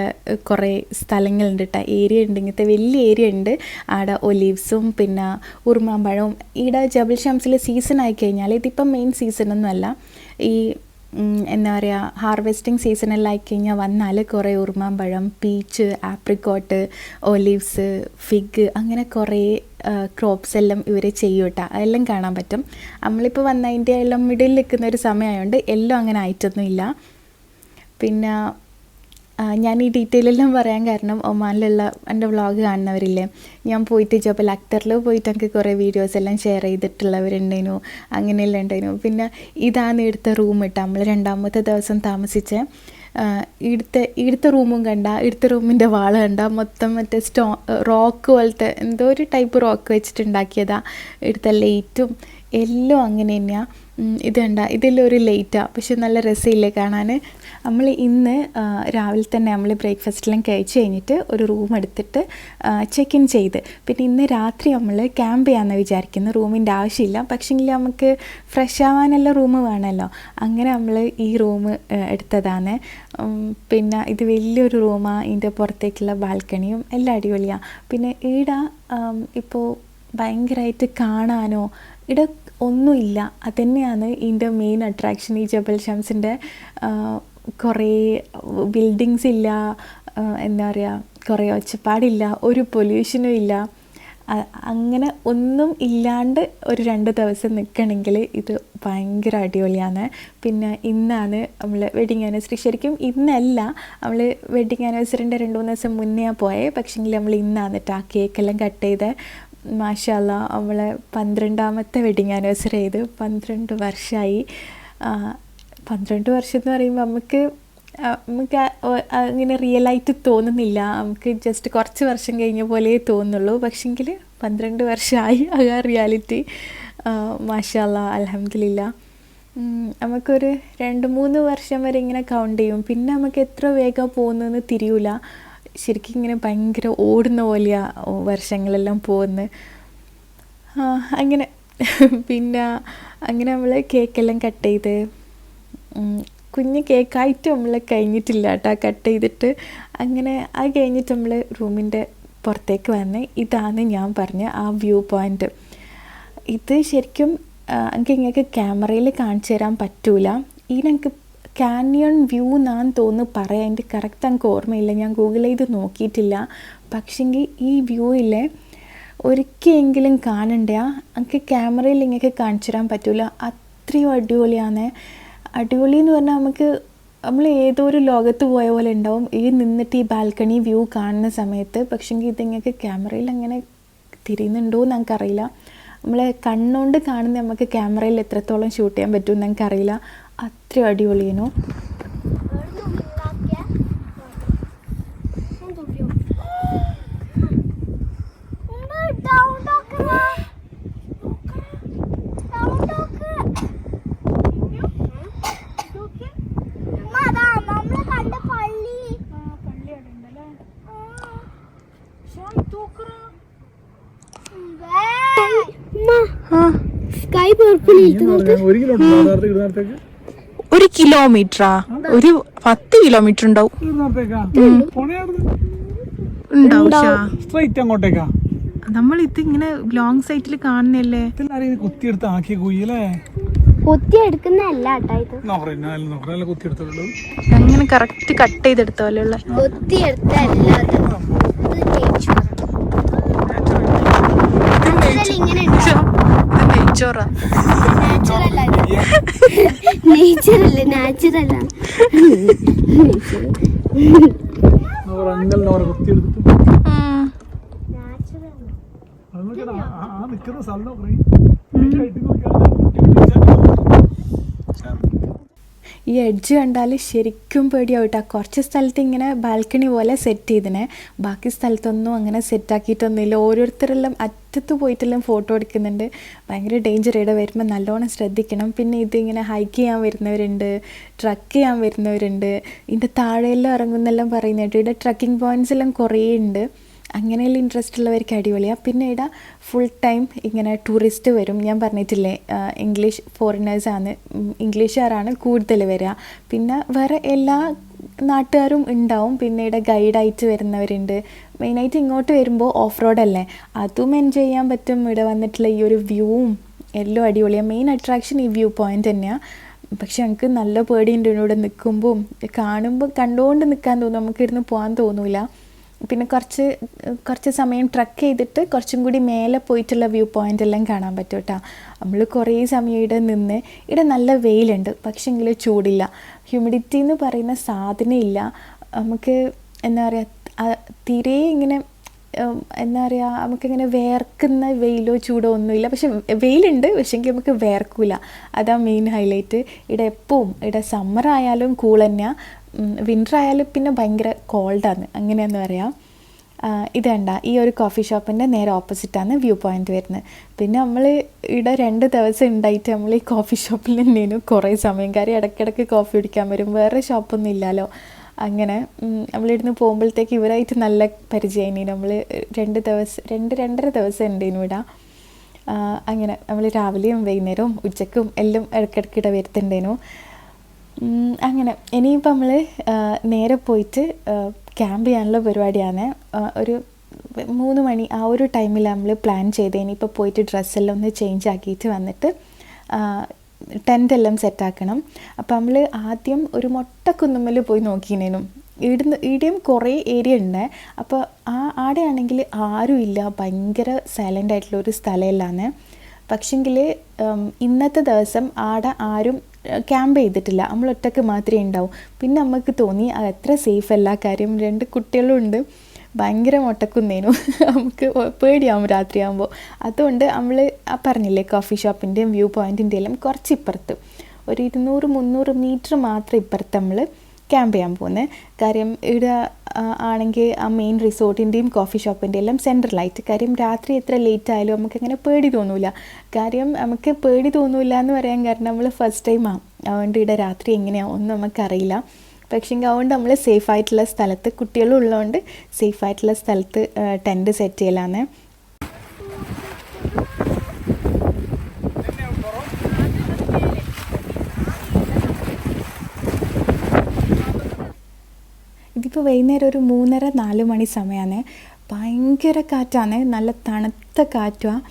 Speaker 1: കുറേ സ്ഥലങ്ങളുണ്ട് കേട്ടോ ഏരിയ ഉണ്ട് ഇങ്ങനത്തെ വലിയ ഏരിയ ഉണ്ട്. ആടെ ഒലീവ്സും പിന്നെ ഉറുമാമ്പഴവും. ഈടെ ജബൽ ഷംസിൽ സീസൺ ആയി കഴിഞ്ഞാൽ ഇതിപ്പം മെയിൻ സീസൺ ഒന്നുമല്ല. ഈ എന്താ പറയുക ഹാർവെസ്റ്റിംഗ് സീസണിലായി കഴിഞ്ഞാൽ വന്നാൽ കുറേ ഉറുമാമ്പഴം പീച്ച് ആപ്രിക്കോട്ട് ഒലീവ്സ് ഫിഗ് അങ്ങനെ കുറേ ക്രോപ്സ് എല്ലാം ഇവർ ചെയ്യും കേട്ടോ അതെല്ലാം കാണാൻ പറ്റും. നമ്മളിപ്പോൾ വന്നതിന്റെ എല്ലാം മിഡിൽ നിൽക്കുന്ന ഒരു സമയമായതുകൊണ്ട് എല്ലാം അങ്ങനെ ആയിട്ടൊന്നുമില്ല. പിന്നെ ഞാൻ ഈ ഡീറ്റെയിൽ എല്ലാം പറയാൻ കാരണം ഒമാനിലുള്ള എന്റെ വ്ളോഗ് കാണുന്നവരില്ലേ ഞാൻ പോയിട്ട് ചിലപ്പോൾ അക്തറിൽ പോയിട്ട് എനിക്ക് കുറേ വീഡിയോസ് എല്ലാം ഷെയർ ചെയ്തിട്ടുള്ളവരുണ്ടേനു അങ്ങനെയെല്ലാം ഉണ്ടായിരുന്നു. പിന്നെ ഇതാണ് ഇവിടുത്തെ റൂം ഇട്ട് നമ്മൾ രണ്ടാമത്തെ ദിവസം താമസിച്ച ഇവിടുത്തെ ഇവിടുത്തെ റൂമും കണ്ട ഇവിടുത്തെ റൂമിന്റെ വാൾ കണ്ട മൊത്തം മറ്റേ സ്റ്റോ റോക്ക് പോലത്തെ എന്തോ ഒരു ടൈപ്പ് റോക്ക് വെച്ചിട്ടുണ്ടാക്കിയതാ ഇവിടുത്തെ ലൈറ്റും എല്ലാം അങ്ങനെ തന്നെയാണ് ഇത് കണ്ട ഇതെല്ലാം ഒരു ലൈറ്റാണ് പക്ഷെ നല്ല രസമില്ലേ കാണാൻ? നമ്മൾ ഇന്ന് രാവിലെ തന്നെ നമ്മൾ ബ്രേക്ക്ഫാസ്റ്റെല്ലാം കഴിച്ച് കഴിഞ്ഞിട്ട് ഒരു റൂം എടുത്തിട്ട് ചെക്ക് ഇൻ ചെയ്ത്. പിന്നെ ഇന്ന് രാത്രി നമ്മൾ ക്യാമ്പ് ചെയ്യാമെന്ന് വിചാരിക്കുന്നു. റൂമിന്റെ ആവശ്യമില്ല. പക്ഷേങ്കിൽ നമുക്ക് ഫ്രഷ് ആവാനെല്ലാം റൂം വേണമല്ലോ. അങ്ങനെ നമ്മൾ ഈ റൂം എടുത്തതാണ്. പിന്നെ ഇത് വലിയൊരു റൂമാണ് ഇതിന്റെ പുറത്തേക്കുള്ള ബാൽക്കണിയും എല്ലാം അടിപൊളിയാണ് പിന്നെ ഈട ഇപ്പോൾ ഭയങ്കരമായിട്ട് കാണാനോ ഇട ഒന്നുമില്ല. അതുതന്നെയാണ് ഇതിന്റെ മെയിൻ അട്രാക്ഷൻ ഈ ജബൽ ഷംസിന്റെ കുറേ ബിൽഡിങ്സ് ഇല്ല എന്താ പറയുക കുറേ ഒച്ചപ്പാടില്ല ഒരു പൊല്യൂഷനും ഇല്ല. അങ്ങനെ ഒന്നും ഇല്ലാണ്ട് ഒരു രണ്ട് ദിവസം നിൽക്കണമെങ്കിൽ ഇത് ഭയങ്കര അടിപൊളിയാണ്. പിന്നെ ഇന്നാണ് നമ്മൾ വെഡിങ് ആനിവേഴ്സറി ശരിക്കും ഇന്നല്ല നമ്മൾ വെഡിങ് ആനിവേഴ്സറിന്റെ രണ്ട് മൂന്ന് ദിവസം മുന്നേ പോയത് പക്ഷേങ്കിൽ നമ്മൾ ഇന്നാണ് കേട്ടോ ആ കേക്കെല്ലാം കട്ട് ചെയ്ത് മാഷല്ല നമ്മളെ പന്ത്രണ്ടാമത്തെ വെഡിങ് ആനിവേഴ്സറി ചെയ്ത് പന്ത്രണ്ട് വർഷമായി പന്ത്രണ്ട് വർഷം എന്ന് പറയുമ്പോൾ നമുക്ക് നമുക്ക് അങ്ങനെ റിയലായിട്ട് തോന്നുന്നില്ല. നമുക്ക് ജസ്റ്റ് കുറച്ച് വർഷം കഴിഞ്ഞ പോലെ തോന്നുള്ളൂ പക്ഷെങ്കിൽ പന്ത്രണ്ട് വർഷമായി ആ റിയാലിറ്റി മാഷാല്ല അലഹമില്ല നമുക്കൊരു രണ്ട് മൂന്ന് വർഷം വരെ ഇങ്ങനെ കൗണ്ട് ചെയ്യും. പിന്നെ നമുക്ക് എത്ര വേഗം പോകുന്നതെന്ന് തിരിയൂല. ശരിക്കും ഇങ്ങനെ ഭയങ്കര ഓടുന്ന പോലെയാണ് വർഷങ്ങളെല്ലാം പോകുന്നത് അങ്ങനെ. പിന്നെ അങ്ങനെ നമ്മൾ കേക്കെല്ലാം കട്ട് ചെയ്ത് കുഞ്ഞ് കേക്കായിട്ട് നമ്മൾ കഴിഞ്ഞിട്ടില്ല കേട്ടോ കട്ട് ചെയ്തിട്ട്. അങ്ങനെ അത് കഴിഞ്ഞിട്ട് നമ്മൾ റൂമിന്റെ പുറത്തേക്ക് വന്ന് ഇതാണ് ഞാൻ പറഞ്ഞ ആ വ്യൂ പോയിന്റ് ഇത് ശരിക്കും എനിക്ക് ഇങ്ങനെ ക്യാമറയിൽ കാണിച്ചു തരാൻ പറ്റൂല. ഈ ഞങ്ങൾക്ക് കാനിയൺ വ്യൂ എന്നാന്ന് തോന്നുന്നു പറയാം എന്റെ കറക്റ്റ് എനിക്ക് ഓർമ്മയില്ല. ഞാൻ ഗൂഗിൾ ചെയ്ത് നോക്കിയിട്ടില്ല. പക്ഷെങ്കിൽ ഈ വ്യൂയിൽ ഒരിക്കലെങ്കിലും കാണണ്ട? എനിക്ക് ക്യാമറയിൽ ഇങ്ങനെ കാണിച്ചു തരാൻ പറ്റൂല. അത്രയും അടിപൊളിയാണ്. അടിപൊളി എന്ന് പറഞ്ഞാൽ നമുക്ക് നമ്മൾ ഏതൊരു ലോകത്ത് പോയ പോലെ ഉണ്ടാവും ഈ നിന്നിട്ട് ഈ ബാൽക്കണി വ്യൂ കാണുന്ന സമയത്ത് പക്ഷെങ്കിൽ ഇതിങ്ങൾക്ക് ക്യാമറയിൽ അങ്ങനെ തിരിയുന്നുണ്ടോ എന്ന് നമുക്കറിയില്ല നമ്മൾ കണ്ണുകൊണ്ട് കാണുന്ന നമുക്ക് ക്യാമറയിൽ എത്രത്തോളം ഷൂട്ട് ചെയ്യാൻ പറ്റുമെന്ന് നമുക്കറിയില്ല അത്രയും അടിപൊളിയേനു
Speaker 2: നമ്മൾ കണ്ട പള്ളി സ്കൈ പർപ്പിൾ
Speaker 3: ഒരു
Speaker 4: കിലോമീറ്ററാ? ഒരു പത്ത് കിലോമീറ്റർ ഉണ്ടാവും.
Speaker 3: സ്ട്രൈറ്റ് അങ്ങോട്ടേക്കാ?
Speaker 4: നമ്മൾ ഇത് ഇങ്ങനെ ലോങ് സൈറ്റിൽ കാണുന്നല്ലേ
Speaker 3: കുത്തിയെടുത്ത് ആക്കിയ കുയ്യല്ലേ
Speaker 4: അങ്ങനെ കറക്റ്റ് കട്ട് ചെയ്തെടുത്ത പോലെയുള്ള
Speaker 2: കൊത്തി എടുത്തല്ല അത് ഇത് nature. ഇതിൽ ഇങ്ങനെ ഉണ്ട്.
Speaker 4: നെയ്ച്ചോറാ
Speaker 2: നാച്ചുറൽ നേച്ചർ അല്ലേ നാച്ചുറൽ
Speaker 3: നോറ അങ്ങനെ നോറ കുത്തിയെടുത്തിട്ട്. അത് നോക്കിയാ ആ ആ നിൽക്കുന്ന സ്ഥലം
Speaker 1: ഈ എഡ്ജ് കണ്ടാൽ ശരിക്കും പേടിയാവും കേട്ടോ കുറച്ച് സ്ഥലത്ത് ഇങ്ങനെ ബാൽക്കണി പോലെ സെറ്റ് ചെയ്തിനെ. ബാക്കി സ്ഥലത്തൊന്നും അങ്ങനെ സെറ്റാക്കിയിട്ടൊന്നുമില്ല ഓരോരുത്തരെല്ലാം അറ്റത്ത് പോയിട്ടെല്ലാം ഫോട്ടോ എടുക്കുന്നുണ്ട്. ഭയങ്കര ഡേഞ്ചർ ഇവിടെ വരുമ്പോൾ നല്ലോണം ശ്രദ്ധിക്കണം. പിന്നെ ഇതിങ്ങനെ ഹൈക്ക് ചെയ്യാൻ വരുന്നവരുണ്ട് ട്രക്ക് ചെയ്യാൻ വരുന്നവരുണ്ട്. ഇതിന്റെ താഴെയെല്ലാം ഇറങ്ങുന്നെല്ലാം പറയുന്നുണ്ട് ഇവിടെ ട്രക്കിംഗ് പോയിന്റ്സ് എല്ലാം കുറേ ഉണ്ട് അങ്ങനെയുള്ള ഇൻട്രസ്റ്റ് ഉള്ളവർക്ക് അടിപൊളിയാണ് പിന്നെ ഇവിടെ ഫുൾ ടൈം ഇങ്ങനെ ടൂറിസ്റ്റ് വരും. ഞാൻ പറഞ്ഞിട്ടില്ലേ ഇംഗ്ലീഷ് ഫോറിനേഴ്സാണ് ഇംഗ്ലീഷുകാരാണ് കൂടുതൽ വരിക പിന്നെ വേറെ എല്ലാ നാട്ടുകാരും ഉണ്ടാവും. പിന്നെ ഇവിടെ ഗൈഡായിട്ട് വരുന്നവരുണ്ട്. മെയിനായിട്ട് ഇങ്ങോട്ട് വരുമ്പോൾ ഓഫ് റോഡല്ലേ അതും എൻജോയ് ചെയ്യാൻ പറ്റും. ഇവിടെ വന്നിട്ടുള്ള ഈ ഒരു വ്യൂവും എല്ലാം അടിപൊളിയാണ് മെയിൻ അട്രാക്ഷൻ ഈ വ്യൂ പോയിന്റ് തന്നെയാണ് പക്ഷെ ഞങ്ങൾക്ക് നല്ല പേടിയുണ്ട് ഇവിടെ നിൽക്കുമ്പോൾ കാണുമ്പോൾ കണ്ടുകൊണ്ട് നിൽക്കാൻ തോന്നും. നമുക്കിരുന്ന് പോകാൻ തോന്നൂല. പിന്നെ കുറച്ച് കുറച്ച് സമയം ട്രക്ക് ചെയ്തിട്ട് കുറച്ചും കൂടി മേലെ പോയിട്ടുള്ള വ്യൂ പോയിന്റ് എല്ലാം കാണാൻ പറ്റും കേട്ടോ. നമ്മൾ കുറേ സമയം ഇവിടെ നിന്ന് ഇവിടെ നല്ല വെയിലുണ്ട് പക്ഷേങ്കിൽ ചൂടില്ല. ഹ്യൂമിഡിറ്റി എന്ന് പറയുന്ന സാധനം ഇല്ല നമുക്ക് എന്താ പറയുക തീരെ ഇങ്ങനെ എന്താ പറയുക നമുക്കിങ്ങനെ വേർക്കുന്ന വെയിലോ ചൂടോ ഒന്നുമില്ല. പക്ഷെ വെയിലുണ്ട് പക്ഷെങ്കിൽ നമുക്ക് വേർക്കില്ല അതാ മെയിൻ ഹൈലൈറ്റ് ഇവിടെ എപ്പോഴും ഇവിടെ സമ്മർ ആയാലും കൂൾ തന്നെയാണ് വിന്റർ ആയാലും പിന്നെ ഭയങ്കര കോൾഡാണ് അങ്ങനെയെന്ന് പറയാം. ഇത് വേണ്ട ഈ ഒരു കോഫി ഷോപ്പിന്റെ നേരെ ഓപ്പോസിറ്റാണ് വ്യൂ പോയിന്റ് വരുന്നത്. പിന്നെ നമ്മൾ ഇവിടെ രണ്ട് ദിവസം ഉണ്ടായിട്ട് നമ്മൾ ഈ കോഫി ഷോപ്പിൽ തന്നെയാണ് കുറേ സമയം കാര്യം ഇടയ്ക്കിടയ്ക്ക് കോഫി കുടിക്കാൻ വരും. വേറെ ഷോപ്പൊന്നും ഇല്ലല്ലോ. അങ്ങനെ നമ്മളിവിടുന്ന് പോകുമ്പോഴത്തേക്ക് ഇവരായിട്ട് നല്ല പരിചയമായി. നമ്മൾ രണ്ട് ദിവസം രണ്ട് രണ്ടര ദിവസം ഉണ്ട് ഇവിടെ അങ്ങനെ നമ്മൾ രാവിലെയും വൈകുന്നേരവും ഉച്ചക്കും എല്ലാം ഇടയ്ക്കിടയ്ക്ക് ഇട വരുത്തുണ്ടേനു അങ്ങനെ ഇനിയിപ്പോൾ നമ്മൾ നേരെ പോയിട്ട് ക്യാമ്പ് ചെയ്യാനുള്ള പരിപാടിയാണ്. ഒരു മൂന്ന് മണി ആ ഒരു ടൈമിൽ നമ്മൾ പ്ലാൻ ചെയ്ത്. ഇനിയിപ്പോൾ പോയിട്ട് ഡ്രസ്സെല്ലാം ഒന്ന് ചേഞ്ച് ആക്കിയിട്ട് വന്നിട്ട് ടെന്റ് എല്ലാം സെറ്റാക്കണം അപ്പം നമ്മൾ ആദ്യം ഒരു മൊട്ടക്കുന്നുമ്മൽ പോയി നോക്കിനേനും. ഇവിടുന്ന് ഇവിടെയും കുറേ ഏരിയ ഉണ്ട്. അപ്പോൾ ആ ആടെയാണെങ്കിൽ ആരുമില്ല ഭയങ്കര സൈലന്റ് ആയിട്ടുള്ള ഒരു സ്ഥലമല്ലാന്ന്. പക്ഷെങ്കിൽ ഇന്നത്തെ ദിവസം ആടെ ആരും ക്യാമ്പ് ചെയ്തിട്ടില്ല. നമ്മൾ ഒറ്റയ്ക്ക് മാത്രമേ ഉണ്ടാവും. പിന്നെ നമുക്ക് തോന്നി അത് എത്ര സേഫ് അല്ല കാര്യം രണ്ട് കുട്ടികളും ഉണ്ട്. ഭയങ്കര മുട്ടക്കുന്നേനു നമുക്ക് പേടിയാവും രാത്രിയാകുമ്പോൾ അതുകൊണ്ട് നമ്മൾ ആ പറഞ്ഞില്ലേ കോഫി ഷോപ്പിന്റെയും വ്യൂ പോയിന്റിന്റെ എല്ലാം കുറച്ച് ഇപ്പുറത്ത് ഒരു ഇരുന്നൂറ് മുന്നൂറ് മീറ്റർ മാത്രം ഇപ്പുറത്ത് നമ്മൾ ക്യാമ്പ് ചെയ്യാൻ പോകുന്നത് കാര്യം ഇവിടെ ആണെങ്കിൽ ആ മെയിൻ റിസോർട്ടിന്റെയും കോഫി ഷോപ്പിന്റെയും എല്ലാം സെൻട്രലായിട്ട് കാര്യം രാത്രി എത്ര ലേറ്റ് ആയാലും നമുക്കങ്ങനെ പേടി തോന്നൂല. കാര്യം നമുക്ക് പേടി തോന്നൂല എന്ന് പറയാൻ കാരണം നമ്മൾ ഫസ്റ്റ് ടൈമാണ് അതുകൊണ്ട് ഇവിടെ രാത്രി എങ്ങനെയാണ് ഒന്നും നമുക്കറിയില്ല. പക്ഷേങ്കിൽ അതുകൊണ്ട് നമ്മൾ സേഫ് ആയിട്ടുള്ള സ്ഥലത്ത് കുട്ടികളും ഉള്ളതുകൊണ്ട് സേഫ് ആയിട്ടുള്ള സ്ഥലത്ത് ടെന്റ് സെറ്റ് ചെയ്യലാന്ന്. ഇതിപ്പോൾ വൈകുന്നേരം ഒരു മൂന്നര നാല് മണി സമയമാണ് ഭയങ്കര കാറ്റാണ് നല്ല തണുത്ത കാറ്റുമാണ്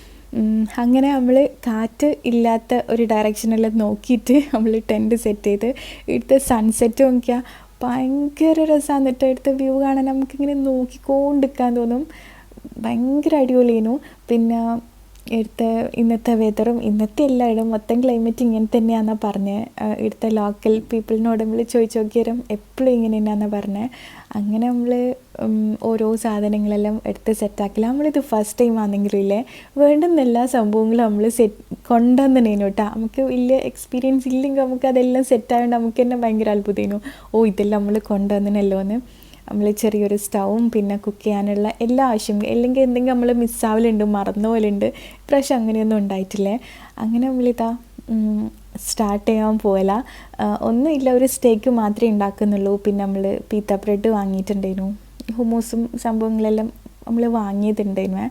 Speaker 1: അങ്ങനെ നമ്മൾ കാറ്റ് ഇല്ലാത്ത ഒരു ഡയറക്ഷനിൽ നോക്കിയിട്ട് നമ്മൾ ടെന്റ് സെറ്റ് ചെയ്ത് ഇവിടുത്തെ സൺസെറ്റ് നോക്കിയാൽ ഭയങ്കര രസമാണ് കേട്ടോ ഇവിടുത്തെ വ്യൂ കാണാൻ നമുക്കിങ്ങനെ നോക്കിക്കൊണ്ടിരിക്കാൻ തോന്നും. ഭയങ്കര അടിപൊളിയേനു. പിന്നെ ഇവിടുത്തെ ഇന്നത്തെ വെതറും ഇന്നത്തെ എല്ലായിടും മൊത്തം ക്ലൈമറ്റ് ഇങ്ങനെ തന്നെയാണെന്നാണ് പറഞ്ഞത് ഇവിടുത്തെ ലോക്കൽ പീപ്പിളിനോട് നമ്മൾ ചോദിച്ചു നോക്കിയാലും എപ്പോഴും ഇങ്ങനെ തന്നെയാണെന്നാണ് പറഞ്ഞത് അങ്ങനെ നമ്മൾ ഓരോ സാധനങ്ങളെല്ലാം എടുത്ത് സെറ്റാക്കില്ല നമ്മളിത് ഫസ്റ്റ് ടൈം ആണെങ്കിലും ഇല്ലേ? വേണ്ടുന്ന എല്ലാ സംഭവങ്ങളും നമ്മൾ സെറ്റ് കൊണ്ടുവന്നേനു കേട്ടോ നമുക്ക് വലിയ എക്സ്പീരിയൻസ് ഇല്ലെങ്കിൽ നമുക്ക് അതെല്ലാം സെറ്റായതുകൊണ്ട് നമുക്ക് തന്നെ ഭയങ്കര അത്ഭുതമായിരുന്നു ഓ ഇതെല്ലാം നമ്മൾ കൊണ്ടുവന്നനല്ലോ എന്ന് നമ്മൾ ചെറിയൊരു സ്റ്റൗവും പിന്നെ കുക്ക് ചെയ്യാനുള്ള എല്ലാ ആവശ്യം അല്ലെങ്കിൽ എന്തെങ്കിലും നമ്മൾ മിസ്സാവലുണ്ട് മറന്ന പോലെ ഉണ്ട് ഇപ്രാവശ്യം അങ്ങനെയൊന്നും ഉണ്ടായിട്ടില്ലേ? അങ്ങനെ നമ്മളിതാ സ്റ്റാർട്ട് ചെയ്യാൻ പോകല ഒന്നുമില്ല ഒരു സ്റ്റേക്ക് മാത്രമേ ഉണ്ടാക്കുന്നുള്ളൂ. പിന്നെ നമ്മൾ പീത്ത ബ്രെഡ് വാങ്ങിയിട്ടുണ്ടായിരുന്നു. ഹുമൂസും സംഭവങ്ങളെല്ലാം നമ്മൾ വാങ്ങിയതുണ്ടായിരുന്നു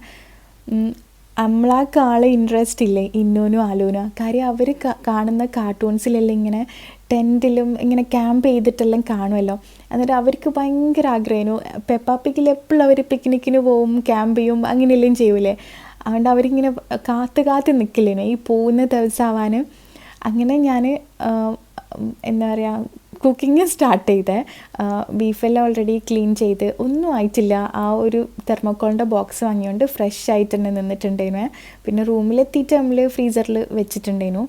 Speaker 1: നമ്മളാക്ക് ആളെ ഇൻട്രസ്റ്റ് ഇല്ലേ? ഇന്നോനും ആലോനും കാര്യം അവർ കാണുന്ന കാർട്ടൂൺസിലെല്ലാം ഇങ്ങനെ ടെന്റിലും ഇങ്ങനെ ക്യാമ്പ് ചെയ്തിട്ടെല്ലാം കാണുമല്ലോ എന്നിട്ട് അവർക്ക് ഭയങ്കര ആഗ്രഹമായിരുന്നു. പെപ്പാപ്പിക്കിൽ എപ്പോഴും അവർ പിക്നിക്കിന് പോവും ക്യാമ്പ് ചെയ്യും അങ്ങനെയെല്ലാം ചെയ്യൂലേ. അതുകൊണ്ട് അവരിങ്ങനെ കാത്ത് കാത്ത് നിൽക്കില്ലേനു ഈ പോകുന്ന ദിവസമാവാൻ അങ്ങനെ ഞാൻ എന്താ പറയുക കുക്കിങ് സ്റ്റാർട്ട് ചെയ്ത്. ബീഫെല്ലാം ഓൾറെഡി ക്ലീൻ ചെയ്ത് ഒന്നും ആയിട്ടില്ല. ആ ഒരു തെർമോക്കോളിന്റെ ബോക്സ് വാങ്ങിയോണ്ട് ഫ്രഷ് ആയിട്ട് തന്നെ നിന്നിട്ടുണ്ടായിരുന്നു. പിന്നെ റൂമിലെത്തിയിട്ട് നമ്മൾ ഫ്രീസറിൽ വെച്ചിട്ടുണ്ടായിരുന്നു.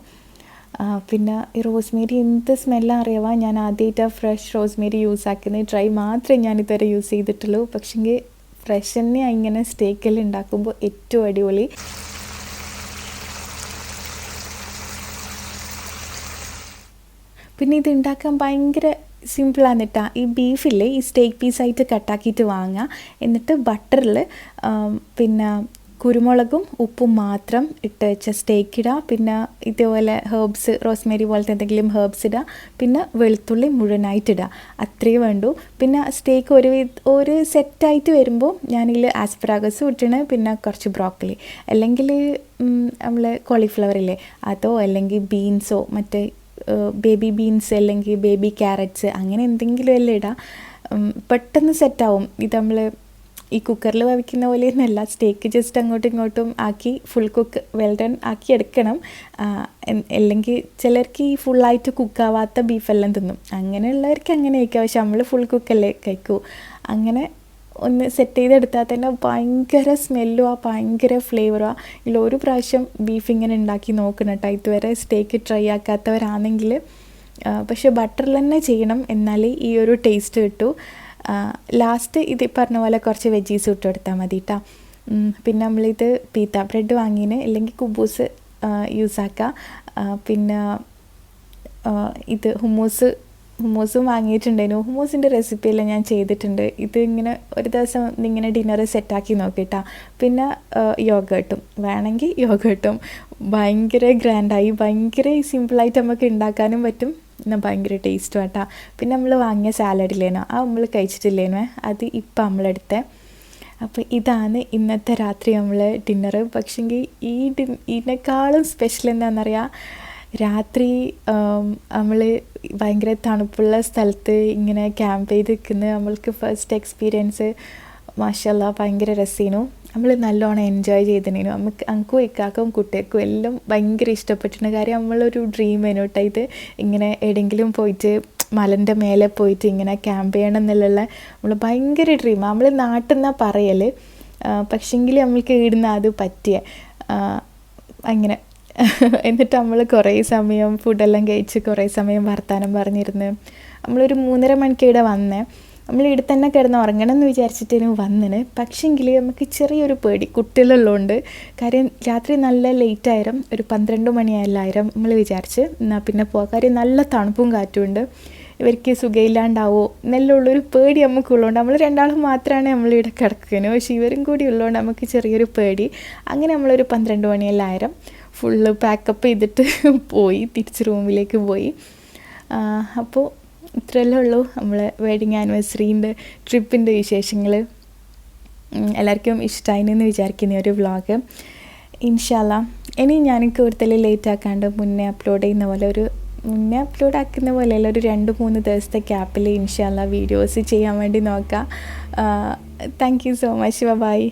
Speaker 1: പിന്നെ ഈ റോസ്മേരി എന്ത് സ്മെല്ലാണ് അറിയാവാ? ഞാൻ ആദ്യമായിട്ടാണ് ഫ്രഷ് റോസ്മേരി യൂസ് ആക്കുന്നത് ഡ്രൈ മാത്രമേ ഞാൻ ഇതുവരെ യൂസ് ചെയ്തിട്ടുള്ളൂ. പക്ഷെങ്കിൽ ഫ്രഷ് തന്നെ ഇങ്ങനെ സ്റ്റേക്കിൽ ഉണ്ടാക്കുമ്പോൾ ഏറ്റവും അടിപൊളി. പിന്നെ ഇത് ഉണ്ടാക്കാൻ ഭയങ്കര സിമ്പിളാണ് കേട്ടോ ഈ ബീഫില്ലേ ഈ സ്റ്റേക്ക് പീസായിട്ട് കട്ടാക്കിയിട്ട് വാങ്ങുക എന്നിട്ട് ബട്ടറിൽ പിന്നെ കുരുമുളകും ഉപ്പും മാത്രം ഇട്ട് വെച്ച സ്റ്റേക്ക് ഇടുക പിന്നെ ഇതേപോലെ ഹേർബ്സ് റോസ്മേരി പോലത്തെ എന്തെങ്കിലും ഹേർബ്സ് ഇടുക പിന്നെ വെളുത്തുള്ളി മുഴുവനായിട്ട് ഇടുക അത്രയേ വേണ്ടൂ. പിന്നെ സ്റ്റേക്ക് ഒരു ഒരു സെറ്റായിട്ട് വരുമ്പോൾ ഞാനിതിൽ ആസ്പ്രാഗസ് വിട്ടിണ് പിന്നെ കുറച്ച് ബ്രോക്കലി അല്ലെങ്കിൽ നമ്മൾ കോളിഫ്ലവർ ഇല്ലേ? അതോ അല്ലെങ്കിൽ ബീൻസോ മറ്റേ ബേബി ബീൻസ് അല്ലെങ്കിൽ ബേബി ക്യാരറ്റ്സ് അങ്ങനെ എന്തെങ്കിലും എല്ലാം ഇടാം. പെട്ടെന്ന് സെറ്റാവും ഇത് നമ്മൾ ഈ കുക്കറിൽ വേവിക്കുന്ന പോലെ ഒന്നല്ല സ്റ്റേക്ക് ജസ്റ്റ് അങ്ങോട്ടും ഇങ്ങോട്ടും ആക്കി ഫുൾ കുക്ക് വെൽ ഡൺ ആക്കി എടുക്കണം. അല്ലെങ്കിൽ ചിലർക്ക് ഈ ഫുള്ളായിട്ട് കുക്കാവാത്ത ബീഫെല്ലാം തിന്നും. അങ്ങനെയുള്ളവർക്ക് അങ്ങനെ കഴിക്കാം പക്ഷെ നമ്മൾ ഫുൾ കുക്കല്ലേ കഴിക്കൂ. അങ്ങനെ ഒന്ന് സെറ്റ് ചെയ്തെടുത്താൽ തന്നെ ഭയങ്കര സ്മെല്ലും ആ ഭയങ്കര ഫ്ലേവറും ആ. ഒരു പ്രാവശ്യം ബീഫ് ഇങ്ങനെ ഉണ്ടാക്കി നോക്കണം കേട്ടോ ഇതുവരെ സ്റ്റേക്ക് ട്രൈ ആക്കാത്തവരാണെങ്കിൽ പക്ഷെ ബട്ടറിൽ തന്നെ ചെയ്യണം. എന്നാലേ ഈ ഒരു ടേസ്റ്റ് കിട്ടൂ. ലാസ്റ്റ് ഇത് പറഞ്ഞ പോലെ കുറച്ച് വെജീസ് ഇട്ട് കൊടുത്താൽ മതി കേട്ടോ പിന്നെ നമ്മളിത് പീത്ത ബ്രെഡ് വാങ്ങിന് അല്ലെങ്കിൽ കുബൂസ് യൂസ് ആക്കുക പിന്നെ ഇത് ഹുമൂസ് ഹുമൂസും വാങ്ങിയിട്ടുണ്ടായിരുന്നു ഹുമൂസിന്റെ റെസിപ്പിയെല്ലാം ഞാൻ ചെയ്തിട്ടുണ്ട്. ഇത് ഇങ്ങനെ ഒരു ദിവസം ഇങ്ങനെ ഡിന്നർ സെറ്റാക്കി നോക്കിയിട്ടാ പിന്നെ യോഗട്ടും വേണമെങ്കിൽ യോഗട്ടും ഭയങ്കര ഗ്രാൻഡായി ഭയങ്കര സിമ്പിളായിട്ട് നമുക്ക് ഉണ്ടാക്കാനും പറ്റും. എന്നാൽ ഭയങ്കര ടേസ്റ്റും ആട്ടാ. പിന്നെ നമ്മൾ വാങ്ങിയ സാലഡില്ലേനോ ആ നമ്മൾ കഴിച്ചിട്ടില്ലേനോ അത് ഇപ്പം നമ്മളെടുത്തേ. അപ്പോൾ ഇതാണ് ഇന്നത്തെ രാത്രി നമ്മൾ ഡിന്നർ പക്ഷെങ്കിൽ ഈ ഡി ഇതിനേക്കാളും സ്പെഷ്യൽ എന്താണെന്നറിയാം രാത്രി നമ്മൾ ഭയങ്കര തണുപ്പുള്ള സ്ഥലത്ത് ഇങ്ങനെ ക്യാമ്പ് ചെയ്ത് നിൽക്കുന്ന നമ്മൾക്ക് ഫസ്റ്റ് എക്സ്പീരിയൻസ് മാഷല്ല ഭയങ്കര രസീനു. നമ്മൾ നല്ലോണം എൻജോയ് ചെയ്തിനു നമുക്ക് അങ്കും ഇക്കാക്കും കുട്ടികൾക്കും എല്ലാം ഭയങ്കര ഇഷ്ടപ്പെട്ടിരുന്ന കാര്യം നമ്മളൊരു ഡ്രീം ഇത് ഇങ്ങനെ എവിടെയെങ്കിലും പോയിട്ട് മലന്റെ മേലെ പോയിട്ട് ഇങ്ങനെ ക്യാമ്പ് ചെയ്യണം എന്നുള്ള നമ്മൾ ഭയങ്കര ഡ്രീം നമ്മൾ നാട്ടിൽ നിന്നാണ് പറയൽ പക്ഷെങ്കിൽ നമ്മൾക്ക് ഇടുന്ന അത് പറ്റിയ അങ്ങനെ. എന്നിട്ട് നമ്മൾ കുറേ സമയം ഫുഡെല്ലാം കഴിച്ച് കുറേ സമയം വർത്തമാനം പറഞ്ഞിരുന്ന്. നമ്മളൊരു മൂന്നര മണിക്ക് ഇവിടെ വന്നേ. നമ്മൾ ഇവിടെ തന്നെ കിടന്ന് ഉറങ്ങണം എന്ന് വിചാരിച്ചിട്ടേനും വന്നിന്. പക്ഷെങ്കിൽ നമുക്ക് ചെറിയൊരു പേടി. കുട്ടികളുള്ളതുകൊണ്ട് കാര്യം രാത്രി നല്ല ലേറ്റ് ആയിരം ഒരു പന്ത്രണ്ട് മണിയായാലും നമ്മൾ വിചാരിച്ച് എന്നാൽ പിന്നെ പോകാം കാര്യം നല്ല തണുപ്പും കാറ്റും ഉണ്ട്. ഇവർക്ക് സുഖയില്ലാണ്ടാവോ എന്നെല്ലുള്ളൊരു പേടി നമുക്ക് നമുക്കുള്ളതുകൊണ്ട് നമ്മൾ രണ്ടാളും മാത്രമാണ് നമ്മളിവിടെ കിടക്കുന്നത് പക്ഷേ ഇവരും കൂടി ഉള്ളതുകൊണ്ട് നമുക്ക് ചെറിയൊരു പേടി. അങ്ങനെ നമ്മളൊരു പന്ത്രണ്ട് മണിയെല്ലായിരം ഫുള്ള് പാക്കപ്പ് ചെയ്തിട്ട് പോയി. തിരിച്ച് റൂമിലേക്ക് പോയി. അപ്പോൾ ഇത്രയല്ലേ ഉള്ളൂ നമ്മളെ വെഡിങ് ആനിവേഴ്സറീന്റെ ട്രിപ്പിന്റെ വിശേഷങ്ങൾ. എല്ലാവർക്കും ഇഷ്ടമായിന്ന് വിചാരിക്കുന്ന ഒരു വ്ളോഗ് ഇൻഷാല്ല ഇനി ഞാൻ കൂടുതൽ ലേറ്റ് ആക്കാണ്ട് മുന്നേ അപ്ലോഡ് ചെയ്യുന്ന പോലെ ഒരു മുന്നേ അപ്ലോഡ് ആക്കുന്ന പോലെയല്ല ഒരു രണ്ട് മൂന്ന് ദിവസത്തെ ക്യാപ്പിൽ ഇൻഷാല്ല വീഡിയോസ് ചെയ്യാൻ വേണ്ടി നോക്കാം. Thank you so much bye